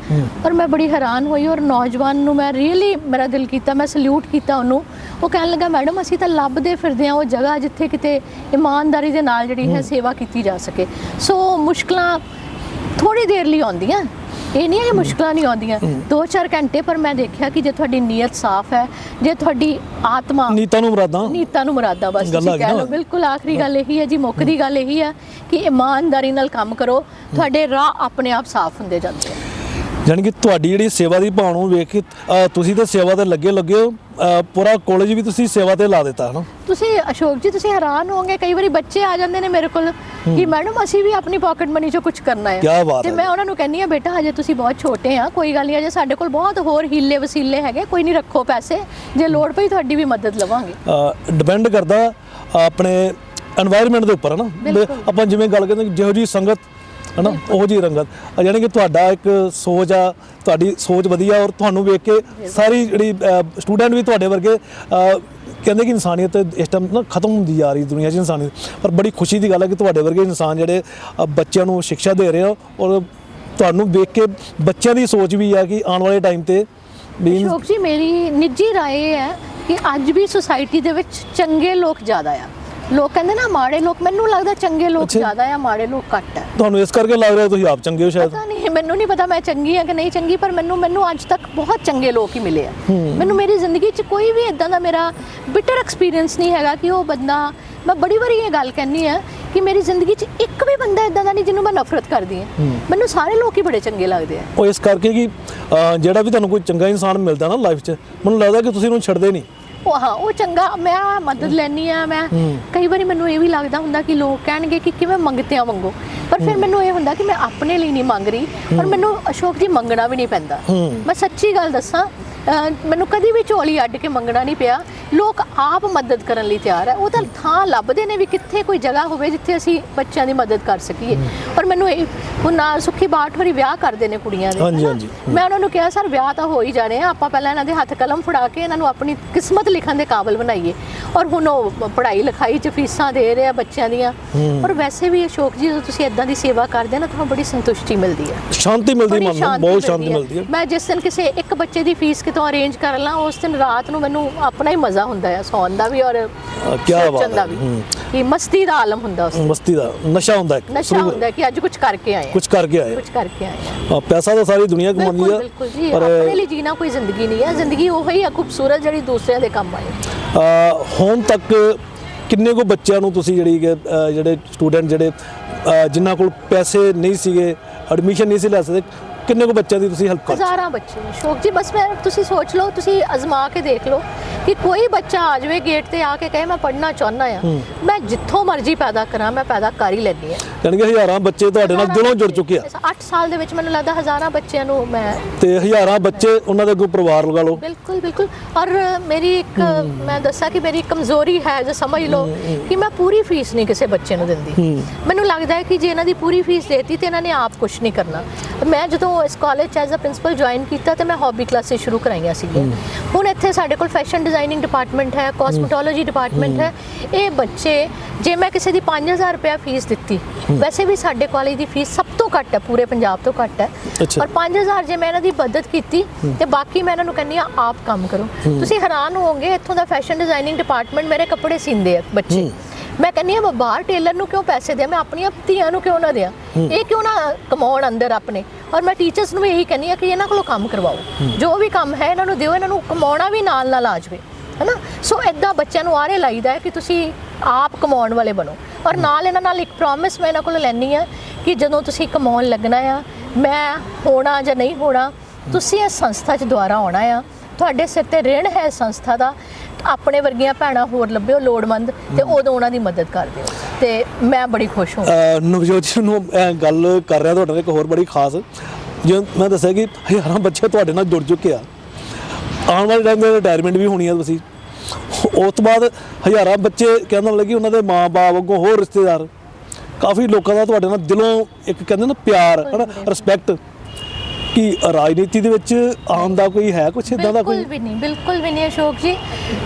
ਔਰ ਮੈਂ ਬੜੀ ਹੈਰਾਨ ਹੋਈ ਔਰ ਨੌਜਵਾਨ ਨੂੰ ਮੈਂ ਰੀਅਲੀ ਮੇਰਾ ਦਿਲ ਕੀਤਾ ਮੈਂ ਸਲੂਟ ਕੀਤਾ ਉਹਨੂੰ। ਉਹ ਕਹਿਣ ਲੱਗਾ ਮੈਡਮ ਅਸੀਂ ਤਾਂ ਲੱਭਦੇ ਫਿਰਦੇ ਹਾਂ ਉਹ ਜਗ੍ਹਾ ਜਿੱਥੇ ਕਿਤੇ ਇਮਾਨਦਾਰੀ ਦੇ ਨਾਲ ਜਿਹੜੀ ਹੈ ਸੇਵਾ ਕੀਤੀ ਜਾ ਸਕੇ। ਸੋ ਮੁਸ਼ਕਲਾਂ ਥੋੜੀ ਦੇਰ ਲਈ ਆਉਂਦੀਆਂ। ਇਹ ਨਹੀਂ ਹੈ ਕਿ ਮੁਸ਼ਕਲਾਂ ਨਹੀਂ ਆਉਂਦੀਆਂ। 2-4 ਘੰਟੇ ਪਰ ਮੈਂ ਦੇਖਿਆ ਕਿ ਜੇ ਤੁਹਾਡੀ ਨੀਅਤ ਸਾਫ਼ ਹੈ ਜੇ ਤੁਹਾਡੀ ਆਤਮਾ ਨੀਤਾਂ ਨੂੰ ਮੁਰਾਦਾਂ। ਨੀਤਾਂ ਨੂੰ ਮੁਰਾਦਾ ਬਸ ਤੁਸੀਂ ਕਹਿ। ਲਓ। ਬਿਲਕੁਲ ਆਖਰੀ ਗੱਲ ਇਹੀ ਹੈ ਜੀ ਮੁੱਖ ਦੀ ਗੱਲ ਇਹੀ ਹੈ ਕਿ ਇਮਾਨਦਾਰੀ ਨਾਲ ਕੰਮ ਕਰੋ। ਤੁਹਾਡੇ ਰਾਹ ਆਪਣੇ ਆਪ ਸਾਫ਼ ਹੁੰਦੇ ਜਾਂਦੇ ਆ। ਯਾਨੀ ਕਿ ਤੁਹਾਡੀ ਜਿਹੜੀ ਸੇਵਾ ਦੀ ਭਾਵਨਾ ਨੂੰ ਵੇਖ ਕੇ ਤੁਸੀਂ ਤਾਂ ਸੇਵਾ ਤੇ ਲੱਗੇ ਲੱਗੇ ਹੋ ਪੂਰਾ ਕਾਲਜ ਵੀ ਤੁਸੀਂ ਸੇਵਾ ਤੇ ਲਾ ਦਿੱਤਾ ਹਨਾ? ਤੁਸੀਂ ਅਸ਼ੋਕ ਜੀ ਤੁਸੀਂ ਹੈਰਾਨ ਹੋਵੋਗੇ ਕਈ ਵਾਰੀ ਬੱਚੇ ਆ ਜਾਂਦੇ ਨੇ ਮੇਰੇ ਕੋਲ ਕਿ ਮੈਡਮ ਅਸੀਂ ਵੀ ਆਪਣੀ ਪਾਕਟ ਮਨੀ ਚੋਂ ਕੁਝ ਕਰਨਾ ਹੈ। ਤੇ ਮੈਂ ਉਹਨਾਂ ਨੂੰ ਕਹਿੰਦੀ ਆ ਬੇਟਾ ਹਜੇ ਤੁਸੀਂ ਬਹੁਤ ਛੋਟੇ ਆ ਕੋਈ ਗੱਲ ਨਹੀਂ ਹਜੇ ਸਾਡੇ ਕੋਲ ਬਹੁਤ ਹੋਰ ਹੀਲੇ ਵਸੀਲੇ ਹੈਗੇ ਕੋਈ ਨਹੀਂ ਰੱਖੋ ਪੈਸੇ ਜੇ ਲੋੜ ਪਈ ਤੁਹਾਡੀ ਵੀ ਮਦਦ ਲਵਾਂਗੇ। ਡਿਪੈਂਡ ਕਰਦਾ ਆਪਣੇ এনवायरमेंट ਦੇ ਉੱਪਰ ਹਨਾ? ਆਪਾਂ ਜਿਵੇਂ ਗੱਲ ਕਰਦੇ ਜਿਹੋ ਜੀ ਸੰਗਤ ਹਨਾ? ਉਹ ਜੀ ਰੰਗਤ। ਅ, ਯਾਨੀ ਕਿ ਤੁਹਾਡਾ ਇੱਕ ਸੋਚ ਆ ਤੁਹਾਡੀ ਸੋਚ ਵਧੀਆ ਔਰ ਤੁਹਾਨੂੰ ਵੇਖ ਕੇ ਸਾਰੀ ਜਿਹੜੀ ਸਟੂਡੈਂਟ ਵੀ ਤੁਹਾਡੇ ਵਰਗੇ ਕਹਿੰਦੇ ਕਿ ਇਨਸਾਨੀਅਤ ਇਸ ਟਾਈਮ ਨਾ ਖਤਮ ਹੁੰਦੀ ਜਾ ਰਹੀ ਦੁਨੀਆ 'ਚ ਇਨਸਾਨੀਅਤ ਪਰ ਬੜੀ ਖੁਸ਼ੀ ਦੀ ਗੱਲ ਹੈ ਕਿ ਤੁਹਾਡੇ ਵਰਗੇ ਇਨਸਾਨ ਜਿਹੜੇ ਬੱਚਿਆਂ ਨੂੰ ਸਿੱਖਿਆ ਦੇ ਰਹੇ ਹੋ ਔਰ ਤੁਹਾਨੂੰ ਵੇਖ ਕੇ ਬੱਚਿਆਂ ਦੀ ਸੋਚ ਵੀ ਆ ਕਿ ਆਉਣ ਵਾਲੇ ਟਾਈਮ ਤੇ ਵੀ ਜੀ ਮੇਰੀ ਨਿੱਜੀ ਰਾਏ ਇਹ ਹੈ ਕਿ ਅੱਜ ਵੀ ਸੁਸਾਇਟੀ ਦੇ ਵਿੱਚ ਚੰਗੇ ਲੋਕ ਜ਼ਿਆਦਾ ਆ। ਲੋਕ ਕਹਿੰਦੇ ਨਾ ਮਾੜੇ ਲੋਕ ਮੈਨੂੰ ਲੱਗਦਾ ਚੰਗੇ ਲੋਕ ਅੱਛਾ। ਜ਼ਿਆਦਾ ਆ ਮਾੜੇ ਲੋਕ ਘੱਟ ਆ। ਤੁਹਾਨੂੰ ਇਸ ਕਰਕੇ ਲੱਗ ਰਿਹਾ ਤੁਸੀਂ ਆਪ ਚੰਗੇ ਹੋ ਸ਼ਾਇਦ? ਪਤਾ ਨਹੀਂ ਮੈਨੂੰ ਨਹੀਂ ਪਤਾ ਮੈਂ ਚੰਗੀ ਆ ਕਿ ਨਹੀਂ ਚੰਗੀ ਪਰ ਮੈਨੂੰ ਮੈਨੂੰ ਅੱਜ ਤੱਕ ਬਹੁਤ ਚੰਗੇ ਲੋਕ ਹੀ ਮਿਲੇ ਆ। ਮੈਨੂੰ ਮੇਰੀ ਜ਼ਿੰਦਗੀ 'ਚ ਕੋਈ ਵੀ ਇਦਾਂ ਦਾ ਮੇਰਾ ਬਿਟਰ ਐਕਸਪੀਰੀਅੰਸ ਨਹੀਂ ਹੈਗਾ ਕਿ ਉਹ ਬੰਦਾ ਮੈਂ ਬੜੀ ਵਾਰੀ ਇਹ ਗੱਲ ਕਹਿੰਨੀ ਆ ਕਿ ਮੇਰੀ ਜ਼ਿੰਦਗੀ 'ਚ ਇੱਕ ਵੀ ਬੰਦਾ ਇਦਾਂ ਦਾ ਨਹੀਂ ਜਿਹਨੂੰ ਮੈਂ ਨਫ਼ਰਤ ਕਰਦੀ ਹਾਂ। ਮੈਨੂੰ ਸਾਰੇ ਲੋਕ ਹੀ ਬੜੇ ਚੰਗੇ ਲੱਗਦੇ ਆ। ਉਹ ਇਸ ਕਰਕੇ ਕਿ ਅਹ, ਜਿਹੜਾ ਵੀ ਤੁਹਾਨੂੰ ਕੋਈ ਚੰਗਾ ਇਨਸਾਨ ਮਿਲਦਾ ਨਾ ਲਾਈਫ 'ਚ ਮੈਨੂੰ ਲੱਗਦਾ ਕਿ ਤੁਸੀਂ ਉਹਨੂੰ ਛੱਡਦੇ ਨਹੀਂ। ਉਹ ਹਾਂ ਉਹ ਚੰਗਾ ਮੈਂ ਮਦਦ ਲੈਣੀ ਆ ਮੈਂ ਕਈ ਵਾਰੀ ਮੈਨੂੰ ਇਹ ਵੀ ਲੱਗਦਾ ਹੁੰਦਾ ਕਿ ਲੋਕ ਕਹਿਣਗੇ ਕਿ ਕਿਵੇਂ ਮੰਗਤਿਆਂ ਮੰਗੋ ਪਰ ਫਿਰ ਮੈਨੂੰ ਇਹ ਹੁੰਦਾ ਕਿ ਮੈਂ ਆਪਣੇ ਲਈ ਨਹੀਂ ਮੰਗ ਰਹੀ ਔਰ ਮੈਨੂੰ ਅਸ਼ੋਕ ਜੀ ਮੰਗਣਾ ਵੀ ਨਹੀਂ ਪੈਂਦਾ। ਮੈਂ ਸੱਚੀ ਗੱਲ ਦੱਸਾਂ ਮੈਨੂੰ ਕਦੀ ਵੀ ਝੋਲੀ ਅੱਡ ਕੇ ਮੰਗਣਾ ਨਹੀਂ ਪਿਆ। ਲੋਕ ਆਪ ਮਦਦ ਕਰਨ ਲਈ ਤਿਆਰ ਹੈ। ਉਹ ਤਾਂ ਥਾਂ ਲੱਭਦੇ ਨੇ ਵੀ ਕਿੱਥੇ ਕੋਈ ਜਗ੍ਹਾ ਹੋਵੇ ਜਿੱਥੇ ਅਸੀਂ ਬੱਚਿਆਂ ਦੀ ਮਦਦ ਕਰ ਸਕੀਏ। ਔਰ ਮੈਨੂੰ ਇਹ ਹੁਣ ਨਾਲ ਸੁੱਖੀ ਬਾਠ ਹੋਰੀ ਵਿਆਹ ਕਰਦੇ ਨੇ ਕੁੜੀਆਂ ਦੇ। ਹਾਂਜੀ? ਹਾਂਜੀ। ਮੈਂ ਉਹਨਾਂ ਨੂੰ ਕਿਹਾ ਸਰ ਵਿਆਹ ਤਾਂ ਹੋ ਹੀ ਜਾਣੇ ਆ। ਆਪਾਂ ਪਹਿਲਾਂ ਇਹਨਾਂ ਦੇ ਹੱਥ ਕਲਮ ਫੜਾ ਕੇ ਇਹਨਾਂ ਨੂੰ ਆਪਣੀ ਕਿਸਮਤ ਲਿਖਣ ਦੇ ਕਾਬਿਲ ਬਣਾਈਏ। ਔਰ ਹੁਣ ਉਹ ਪੜ੍ਹਾਈ ਲਿਖਾਈ 'ਚ ਫੀਸਾਂ ਦੇ ਰਹੇ ਆ ਬੱਚਿਆਂ ਦੀਆਂ। ਔਰ ਵੈਸੇ ਵੀ ਅਸ਼ੋਕ ਜੀ ਜਦੋਂ ਤੁਸੀਂ ਇਦਾਂ ਦੀ ਸੇਵਾ ਕਰਦੇ ਨਾ ਤੁਹਾਨੂੰ ਬੜੀ ਸੰਤੁਸ਼ਟੀ ਮਿਲਦੀ ਹੈ। ਸ਼ਾਂਤੀ ਮਿਲਦੀ ਮਨ ਨੂੰ ਬਹੁਤ ਸ਼ਾਂਤੀ ਮਿਲਦੀ ਹੈ। ਮੈਂ ਜਿਸ ਦਿਨ ਕਿਸੇ ਇੱਕ ਬੱਚੇ ਦੀ ਫੀਸ ਕਿਤੋਂ ਅਰੇਂਜ ਕਰ ਲਾਂ ਉਸ ਦਿਨ ਰਾਤ ਨੂੰ ਮੈਨੂੰ ਆਪਣਾ ਹੀ ਮਜ਼ਾ ਹੁੰਦਾ ਹੈ ਸੌਣ ਦਾ ਵੀ ਔਰ ਸੋਚਣ ਬਾਤ ਹੈ। ਵੀ। ਹੂੰ। ਕਿ ਮਸਤੀ ਦਾ ਆਲਮ ਹੁੰਦਾ ਉਸ ਮਸਤੀ ਦਾ ਨਸ਼ਾ ਹੁੰਦਾ ਇੱਕ। ਨਸ਼ਾ ਹੁੰਦਾ ਹੈ ਕਿ ਅੱਜ ਕੁਝ ਕਰਕੇ ਆਏ ਕੁਝ ਕਰਕੇ ਆਏ ਕੁਝ ਕਰਕੇ ਆਏ ਹਾਂ। ਹਾਂ, ਪੈਸਾ ਤਾਂ ਸਾਰੀ ਦੁਨੀਆ ਕਮਾਉਂਦੀ ਆ। ਪਰ ਆਪਣੇ ਲਈ ਜੀਣਾ ਕੋਈ ਜ਼ਿੰਦਗੀ ਨਹੀਂ ਹੈ ਜ਼ਿੰਦਗੀ ਉਹ ਹੀ ਹੈ ਖੂਬਸੂਰਤ ਜਿਹੜੀ ਦੂਸਰਿਆਂ ਦੇ ਕੰਮ ਆਏ। ਹੁਣ ਤੱਕ ਕਿੰਨੇ ਕੋ ਬੱਚਿਆਂ ਨੂੰ ਤੁਸੀਂ ਜਿਹੜੀ ਕਿ, ਜਿਹੜੇ ਸਟੂਡੈਂਟ ਜਿਹੜੇ ਜਿਨ੍ਹਾਂ ਕੋਲ ਪੈਸੇ ਨਹੀਂ ਸੀਗੇ ਐਡਮਿਸ਼ਨ ਨਹੀਂ ਸੀ ਲੈ ਸਕਦੇ ਕਿੰਨੇ ਕੋ ਬੱਚਿਆਂ ਦੀ ਤੁਸੀਂ ਹੈਲਪ ਕਰ ਹਜ਼ਾਰਾਂ ਬੱਚੇ ਨੇ। ਸ਼ੌਕ ਜੀ ਬਸ ਮੈਂ ਤੁਸੀਂ ਸੋਚ ਲਓ ਤੁਸੀਂ ਅਜ਼ਮਾ ਕੇ ਦੇਖ ਲਓ ਕਿ ਕੋਈ ਬੱਚਾ ਆ ਜਾਵੇ ਗੇਟ ਤੇ ਆ ਕੇ ਕਹੇ ਮੈਂ ਪੜ੍ਹਨਾ ਚਾਹੁੰਦਾ ਆ ਮੈਂ ਜਿੱਥੋਂ ਮਰਜ਼ੀ ਪੈਦਾ ਕਰਾਂ ਮੈਂ ਪੈਦਾ ਕਰ ਹੀ ਲੈਂਦੀ ਆ ਯਾਨੀ ਕਿ ਹਜ਼ਾਰਾਂ ਬੱਚੇ ਤੁਹਾਡੇ ਨਾਲ ਦਿਲੋਂ ਜੁੜ ਚੁੱਕੇ ਆ। 8 ਸਾਲ ਦੇ ਵਿੱਚ ਮੈਨੂੰ ਲੱਗਦਾ ਹਜ਼ਾਰਾਂ ਬੱਚਿਆਂ ਨੂੰ ਮੈਂ ਤੇ ਹਜ਼ਾਰਾਂ ਬੱਚੇ ਉਹਨਾਂ ਦੇ ਅੱਗੋਂ ਪਰਿਵਾਰ ਲਗਾ ਲਓ। ਬਿਲਕੁਲ ਬਿਲਕੁਲ। ਔਰ ਮੇਰੀ ਇੱਕ ਮੈਂ ਦੱਸਾਂ ਕਿ ਮੇਰੀ ਕਮਜ਼ੋਰੀ ਹੈ ਜੇ ਸਮਝ ਲਓ ਕਿ ਮੈਂ ਪੂਰੀ ਫੀਸ ਨਹੀਂ ਕਿਸੇ ਬੱਚੇ ਨੂੰ ਦਿੰਦੀ। ਮੈਨੂੰ ਲੱਗਦਾ ਹੈ ਕਿ ਜੇ ਇਹਨਾਂ ਦੀ ਪੂਰੀ ਫੀਸ ਦੇਤੀ ਤੇ ਇਹਨਾਂ ਨੇ ਆਪ ਕੁਝ ਨਹੀਂ ਕਰਨਾ। ਮੈਂ ਜਦੋਂ ਇਸ college as a principal join ਕੀਤਾ ਤੇ ਮੈਂ ਹੌਬੀ ਕਲਾਸਿਸ ਸ਼ੁਰੂ ਕਰਾਈਆਂ ਸੀਗੀਆਂ। ਹੁਣ ਇੱਥੇ ਸਾਡੇ ਕੋਲ ਫੈਸ਼ਨ ਡਿਜ਼ਾਈਨਿੰਗ ਡਿਪਾਰਟਮੈਂਟ ਹੈ ਕਾਸਮੈਟੋਲੋਜੀ ਡਿਪਾਰਟਮੈਂਟ ਹੈ। ਇਹ ਬੱਚੇ ਜੇ ਮੈਂ ਕਿਸੇ ਦੀ 5000 ਰੁਪਏ ਫੀਸ ਦਿੱਤੀ ਵੈਸੇ ਵੀ ਸਾਡੇ ਕਾਲਜ ਦੀ ਫੀਸ ਸਭ ਤੋਂ ਘੱਟ ਹੈ ਪੂਰੇ ਪੰਜਾਬ ਤੋਂ ਘੱਟ ਹੈ। ਔਰ 5000 ਜੇ ਮੈਂ ਇਹਨਾਂ ਦੀ ਮਦਦ ਕੀਤੀ ਤੇ ਬਾਕੀ ਮੈਂ ਇਹਨਾਂ ਨੂੰ ਕਹਿੰਦੀ ਆ ਆਪ ਕੰਮ ਕਰੋ। ਤੁਸੀਂ ਹੈਰਾਨ ਹੋਵੋਗੇ ਇੱਥੋਂ ਦਾ ਫੈਸ਼ਨ ਡਿਜ਼ਾਈਨਿੰਗ ਡਿਪਾਰਟਮੈਂਟ ਮੇਰੇ ਕੱਪੜੇ ਸੀਂਦੇ ਆ ਬੱਚੇ। ਮੈਂ ਕਹਿੰਦੀ ਆ ਮੈਂ ਬਾਹਰ ਟੇਲਰ ਨੂੰ ਕਿਉਂ ਪੈਸੇ ਦਿਆਂ? ਮੈਂ ਆਪਣੀਆਂ ਧੀਆਂ ਨੂੰ ਕਿਉਂ ਨਾ ਦਿਆਂ? ਇਹ ਕਿਉਂ ਨਾ ਕਮਾਉਣ ਅੰਦਰ ਆਪਣੇ? ਔਰ ਮੈਂ ਟੀਚਰਸ ਨੂੰ ਵੀ ਇਹੀ ਕਹਿੰਦੀ ਆ ਕਿ ਇਹਨਾਂ ਕੋਲੋਂ ਕੰਮ ਕਰਵਾਓ। ਜੋ ਵੀ ਕੰਮ ਹੈ ਇਹਨਾਂ ਨੂੰ ਦਿਓ ਇਹਨਾਂ ਨੂੰ ਕਮਾਉਣਾ ਵੀ ਨਾਲ ਨਾਲ ਆ ਜਾਵੇ। ਹੈਨਾ? ਸੋ ਐਦਾਂ ਬੱਚਿਆਂ ਨੂੰ ਆਰੇ ਲਾਈਦਾ ਹੈ ਕਿ ਤੁਸੀਂ ਆਪ ਕਮਾਉਣ ਵਾਲੇ ਬਣੋ। ਔਰ ਨਾਲ ਇਹਨਾਂ ਨਾਲ ਇੱਕ ਪ੍ਰੋਮਿਸ ਮੈਂ ਇਹਨਾਂ ਕੋਲੋਂ ਲੈਣੀ ਆ ਕਿ ਜਦੋਂ ਤੁਸੀਂ ਕਮਾਉਣ ਲੱਗਣਾ ਆ ਮੈਂ ਹੋਣਾ ਜਾਂ ਨਹੀਂ ਹੋਣਾ ਤੁਸੀਂ ਇਸ ਸੰਸਥਾ 'ਚ ਦੁਆਰਾ ਆਉਣਾ ਆ। ਤੁਹਾਡੇ ਸਿਰ ਤੇ ਰਿਣ ਹੈ ਸੰਸਥਾ ਦਾ। ਆਪਣੇ ਵਰਗੀਆਂ ਭੈਣਾਂ ਹੋਰ ਲੱਭਿਓ ਲੋੜਵੰਦ ਤੇ ਉਦੋਂ ਉਹਨਾਂ ਦੀ ਮਦਦ ਕਰ ਦਿਓ ਤੇ ਮੈਂ ਬੜੀ ਖੁਸ਼ ਹਾਂ। ਨਵਜੋਤ ਜੀ ਨੂੰ ਗੱਲ ਕਰ ਰਿਹਾ ਤੁਹਾਡੇ ਨਾਲ ਇੱਕ ਹੋਰ ਬੜੀ ਖਾਸ। ਜਿਵੇਂ ਮੈਂ ਦੱਸਿਆ ਕਿ ਹਜ਼ਾਰਾਂ ਬੱਚੇ ਤੁਹਾਡੇ ਨਾਲ ਜੁੜ ਚੁੱਕੇ ਆ। ਆਉਣ ਵਾਲੇ ਟਾਈਮ ਦੇ ਰਿਟਾਇਰਮੈਂਟ ਵੀ ਹੋਣੀ ਆ ਤੁਸੀਂ। ਉਸ ਤੋਂ ਬਾਅਦ ਹਜ਼ਾਰਾਂ ਬੱਚੇ ਕਹਿੰਦਾ ਲੱਗੀ ਉਹਨਾਂ ਦੇ ਮਾਪੇ ਅੱਗੋਂ ਹੋਰ ਰਿਸ਼ਤੇਦਾਰ। ਕਾਫੀ ਲੋਕਾਂ ਦਾ ਤੁਹਾਡੇ ਨਾਲ ਦਿਲੋਂ ਇੱਕ ਕਹਿੰਦੇ ਨਾ ਪਿਆਰ ਹਨਾ ਰਿਸਪੈਕਟ ਕਿ ਰਾਜਨੀਤੀ ਦੇ ਵਿੱਚ ਆਉਣ ਦਾ ਕੋਈ ਹੈ ਕੁਛ ਇਦਾਂ ਦਾ ਬਿਲਕੁਲ ਕੋਈ ਵੀ ਨਹੀਂ ਬਿਲਕੁਲ ਵੀ ਨਹੀਂ ਅਸ਼ੋਕ ਜੀ।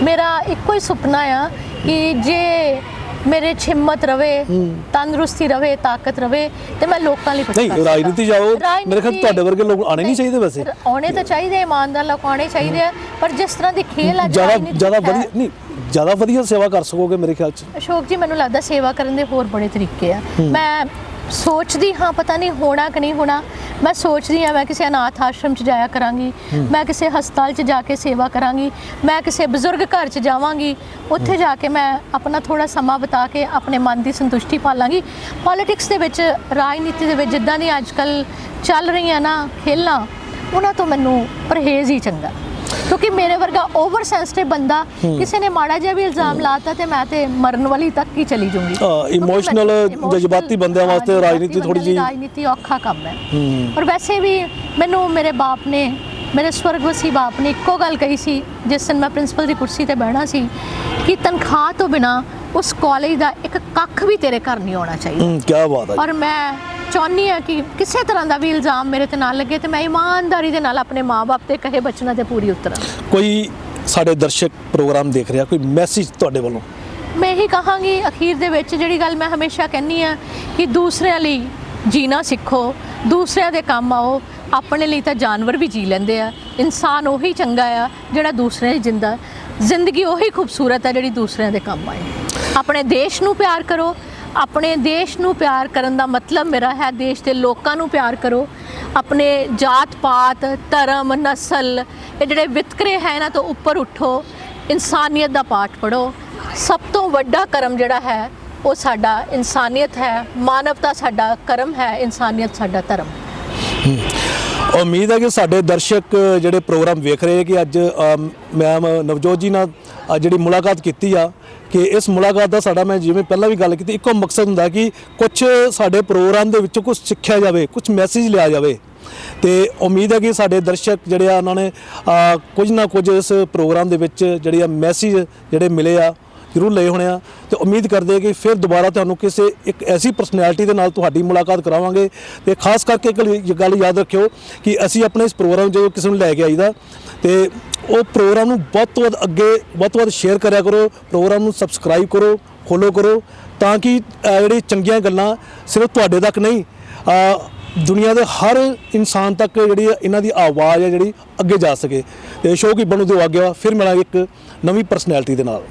ਮੇਰਾ ਇੱਕੋ ਹੀ ਸੁਪਨਾ ਆ ਕਿ ਜੇ ਮੇਰੇ 'ਚ ਹਿੰਮਤ ਰਵੇ ਤੰਦਰੁਸਤੀ ਰਵੇ ਤਾਕਤ ਰਵੇ ਤੇ ਮੈਂ ਲੋਕਾਂ ਲਈ ਕੁਝ ਨਹੀਂ। ਰਾਜਨੀਤੀ ਜਾਓ ਮੇਰੇ ਖਿਆਲ ਰਾਜਨੀਤੀ- ਤੁਹਾਡੇ ਵਰਗੇ ਲੋਕ ਆਣੇ ਨਹੀਂ ਚਾਹੀਦੇ ਵੈਸੇ। ਆਉਣੇ ਤਾਂ ਚਾਹੀਦੇ ਇਮਾਨਦਾਰ ਲੋਕ ਆਉਣੇ ਚਾਹੀਦੇ ਆ ਪਰ ਜਿਸ ਤਰ੍ਹਾਂ ਦੀ ਖੇਲ ਅੱਜ ਜ਼ਿਆਦਾ ਰਾਜਨੀਤੀ ਜ਼ਿਆਦਾ ਹੈ, ਵਧੀਆ ਨਹੀਂ ਜ਼ਿਆਦਾ ਵਧੀਆ ਸੇਵਾ ਕਰ ਸਕੋਗੇ ਮੇਰੇ ਖਿਆਲ ਚ। ਅਸ਼ੋਕ ਜੀ ਮੈਨੂੰ ਲੱਗਦਾ ਸੇਵਾ ਕਰਨ ਦੇ ਹੋਰ ਬੜੇ ਤਰੀਕੇ ਆ। ਮੈਂ ਸੋਚਦੀ ਹਾਂ ਪਤਾ ਨਹੀਂ ਹੋਣਾ ਕਿ ਨਹੀਂ ਹੋਣਾ। ਮੈਂ ਸੋਚਦੀ ਹਾਂ ਮੈਂ ਕਿਸੇ ਅਨਾਥ ਆਸ਼ਰਮ 'ਚ ਜਾਇਆ ਕਰਾਂਗੀ। ਮੈਂ ਕਿਸੇ ਹਸਪਤਾਲ 'ਚ ਜਾ ਕੇ ਸੇਵਾ ਕਰਾਂਗੀ। ਮੈਂ ਕਿਸੇ ਬਜ਼ੁਰਗ ਘਰ 'ਚ ਜਾਵਾਂਗੀ। ਉੱਥੇ ਜਾ ਕੇ ਮੈਂ ਆਪਣਾ ਥੋੜਾ ਸਮਾਂ ਬਿਤਾ ਕੇ ਆਪਣੇ ਮਨ ਦੀ ਸੰਤੁਸ਼ਟੀ ਪਾਲਾਂਗੀ। ਪੋਲਿਟਿਕਸ ਦੇ ਵਿੱਚ ਰਾਜਨੀਤੀ ਦੇ ਵਿੱਚ ਜਿੱਦਾਂ ਦੀ ਅੱਜ ਕੱਲ ਚੱਲ ਰਹੀਆਂ ਨਾ ਖੇਲਾਂ ਉਹਨਾਂ ਤੋਂ ਮੈਨੂੰ ਪਰਹੇਜ਼ ਹੀ ਚੰਗਾ। ਕਿਉਂਕਿ ਮੇਰੇ ਵਰਗਾ ਓਵਰ ਸੈਂਸਿਟਿਵ ਬੰਦਾ ਕਿਸੇ ਨੇ ਮਾੜਾ ਜਿਹਾ ਵੀ ਇਲਜ਼ਾਮ ਲਾਤਾ ਤੇ ਮੈਂ ਤੇ ਮਰਨ ਵਾਲੀ ਤੱਕ ਹੀ ਚਲੀ ਜਾਊਂਗੀ। Emotional, ਜਜ਼ਬਾਤੀ ਬੰਦਿਆਂ ਵਾਸਤੇ ਰਾਜਨੀਤੀ ਥੋੜ੍ਹੀ ਜਿਹੀ- ਰਾਜਨੀਤੀ ਔਖਾ ਕੰਮ ਹੈ। ਔਰ ਵੈਸੇ ਵੀ ਮੈਨੂੰ ਮੇਰੇ ਬਾਪ ਨੇ ਮੇਰੇ ਸਵਰਗਵਾਸੀ ਬਾਪ ਨੇ ਇੱਕੋ ਗੱਲ ਕਹੀ ਸੀ ਜਿਸ ਦਿਨ ਮੈਂ ਪ੍ਰਿੰਸੀਪਲ ਦੀ ਕੁਰਸੀ ਤੇ ਬਹਿਣਾ ਸੀ ਕਿ ਤਨਖਾਹ ਤੋਂ ਬਿਨਾ ਉਸ ਕਾਲਜ ਦਾ ਇੱਕ ਕੱਖ ਵੀ ਤੇਰੇ ਘਰ ਨਹੀਂ ਆਉਣਾ ਚਾਹੀਦਾ। ਹੂੰ ਕੀ ਬਾਤ ਹੈ। ਔਰ ਮੈਂ ਚਾਹੁੰਦੀ ਹਾਂ ਕਿ ਕਿਸੇ ਤਰ੍ਹਾਂ ਦਾ ਵੀ ਇਲਜ਼ਾਮ ਮੇਰੇ ਤੇ ਨਾ ਲੱਗੇ ਤੇ ਮੈਂ ਇਮਾਨਦਾਰੀ ਦੇ ਨਾਲ ਆਪਣੇ ਮਾਪੇ ਤੇ ਕਹੇ ਬਚਨਾਂ ਤੇ ਪੂਰੀ ਉਤਰਾਂ। ਕੋਈ ਸਾਡੇ ਦਰਸ਼ਕ ਪ੍ਰੋਗਰਾਮ ਦੇਖ ਰਿਹਾ ਕੋਈ ਮੈਸੇਜ ਤੁਹਾਡੇ ਵੱਲੋਂ? ਮੈਂ ਇਹੀ ਕਹਾਂਗੀ ਅਖੀਰ ਦੇ ਵਿੱਚ ਜਿਹੜੀ ਗੱਲ ਮੈਂ ਹਮੇਸ਼ਾ ਕਹਿੰਨੀ ਆ ਕਿ ਦੂਸਰਿਆਂ ਲਈ ਜੀਣਾ ਸਿੱਖੋ ਦੂਸਰਿਆਂ ਦੇ ਕੰਮ ਆਓ ਆਪਣੇ ਲਈ ਤਾਂ ਜਾਨਵਰ ਵੀ ਜੀ ਲੈਂਦੇ ਆ। ਇਨਸਾਨ ਉਹੀ ਚੰਗਾ ਆ ਜਿਹੜਾ ਦੂਸਰਿਆਂ ਦੀ ਜਿੰਦਾ। ਜ਼ਿੰਦਗੀ ਉਹੀ ਖੂਬਸੂਰਤ ਹੈ ਜਿਹੜੀ ਦੂਸਰਿਆਂ ਦੇ ਕੰਮ ਆਏ। ਆਪਣੇ ਦੇਸ਼ ਨੂੰ ਪਿਆਰ ਕਰੋ ਆਪਣੇ ਦੇਸ਼ ਨੂੰ ਪਿਆਰ ਕਰਨ ਦਾ ਮਤਲਬ ਮੇਰਾ ਹੈ ਦੇਸ਼ ਦੇ ਲੋਕਾਂ ਨੂੰ ਪਿਆਰ ਕਰੋ। ਆਪਣੇ ਜਾਤ ਪਾਤ, ਧਰਮ, ਨਸਲ, ਇਹ ਜਿਹੜੇ ਵਿਤਕਰੇ ਹੈ ਇਹਨਾਂ ਤੋਂ ਉੱਪਰ ਉੱਠੋ, ਇਨਸਾਨੀਅਤ ਦਾ ਪਾਠ ਪੜੋ ਸਭ ਤੋਂ ਵੱਡਾ ਕਰਮ ਜਿਹੜਾ ਹੈ, ਉਹ ਸਾਡਾ ਇਨਸਾਨੀਅਤ ਹੈ। ਮਾਨਵਤਾ ਸਾਡਾ ਕਰਮ ਹੈ, ਇਨਸਾਨੀਅਤ ਸਾਡਾ ਧਰਮ। ਉਮੀਦ ਹੈ ਕਿ ਸਾਡੇ ਦਰਸ਼ਕ ਜਿਹੜੇ ਪ੍ਰੋਗਰਾਮ ਵੇਖ ਰਹੇ ਕਿ ਅੱਜ ਮੈਮ ਨਵਜੋਤ ਜੀ ਨਾਲ ਜਿਹੜੀ ਮੁਲਾਕਾਤ ਕੀਤੀ ਆ ਕਿ ਇਸ ਮੁਲਾਕਾਤ ਦਾ ਸਾਡਾ ਮੈਂ ਜਿਵੇਂ ਪਹਿਲਾਂ ਵੀ ਗੱਲ ਕੀਤੀ, ਇੱਕੋ ਮਕਸਦ ਹੁੰਦਾ ਕਿ ਕੁਝ ਸਾਡੇ ਪ੍ਰੋਗਰਾਮ ਦੇ ਵਿੱਚੋਂ ਕੁਝ ਸਿੱਖਿਆ ਜਾਵੇ ਕੁਝ ਮੈਸੇਜ ਲਿਆ ਜਾਵੇ। ਤੇ ਉਮੀਦ ਹੈ ਕਿ ਸਾਡੇ ਦਰਸ਼ਕ ਜਿਹੜੇ ਆ, ਉਹਨਾਂ ਨੇ ਕੁਝ ਨਾ ਕੁਝ ਇਸ ਪ੍ਰੋਗਰਾਮ ਦੇ ਵਿੱਚ ਜਿਹੜੇ ਆ ਮੈਸੇਜ ਜਿਹੜੇ ਮਿਲੇ ਆ, ਜ਼ਰੂਰ ਲਏ ਹੋਣੇ ਆ। ਤੇ ਉਮੀਦ ਕਰਦੇ ਕਿ ਫਿਰ ਦੁਬਾਰਾ ਤੁਹਾਨੂੰ ਕਿਸੇ ਇੱਕ ਐਸੀ ਪਰਸਨੈਲਿਟੀ ਦੇ ਨਾਲ ਤੁਹਾਡੀ ਮੁਲਾਕਾਤ ਕਰਾਵਾਂਗੇ। ਤੇ ਖਾਸ ਕਰਕੇ ਇੱਕ ਗੱਲ- ਗੱਲ ਯਾਦ ਰੱਖਿਓ ਕਿ ਅਸੀਂ ਆਪਣੇ ਇਸ ਪ੍ਰੋਗਰਾਮ ਜਦੋਂ ਕਿਸੇ ਨੂੰ ਲੈ ਕੇ ਆਈਦਾ, ਤੇ ਉਹ ਪ੍ਰੋਗਰਾਮ ਨੂੰ ਵੱਧ ਤੋਂ ਵੱਧ ਅੱਗੇ ਵੱਧ ਤੋਂ ਵੱਧ ਸ਼ੇਅਰ ਕਰਿਆ ਕਰੋ ਪ੍ਰੋਗਰਾਮ ਨੂੰ ਸਬਸਕ੍ਰਾਈਬ ਕਰੋ ਫੋਲੋ ਕਰੋ ਤਾਂ ਕਿ ਅਹ, ਜਿਹੜੀ ਚੰਗੀਆਂ ਗੱਲਾਂ ਸਿਰਫ ਤੁਹਾਡੇ ਤੱਕ ਨਹੀਂ ਅਹ, ਦੁਨੀਆ ਦੇ ਹਰ ਇਨਸਾਨ ਤੱਕ ਜਿਹੜੀ ਇਹਨਾਂ ਦੀ ਆਵਾਜ਼ ਹੈ ਜਿਹੜੀ ਅੱਗੇ ਜਾ ਸਕੇ। ਤੇ ਸ਼ੋਅ ਕੀ ਬਣੂ ਦਿਓ ਆ ਗਿਆ ਫਿਰ ਮਿਲਾਂਗੇ ਇੱਕ ਨਵੀਂ ਪਰਸਨੈਲਿਟੀ ਦੇ ਨਾਲ।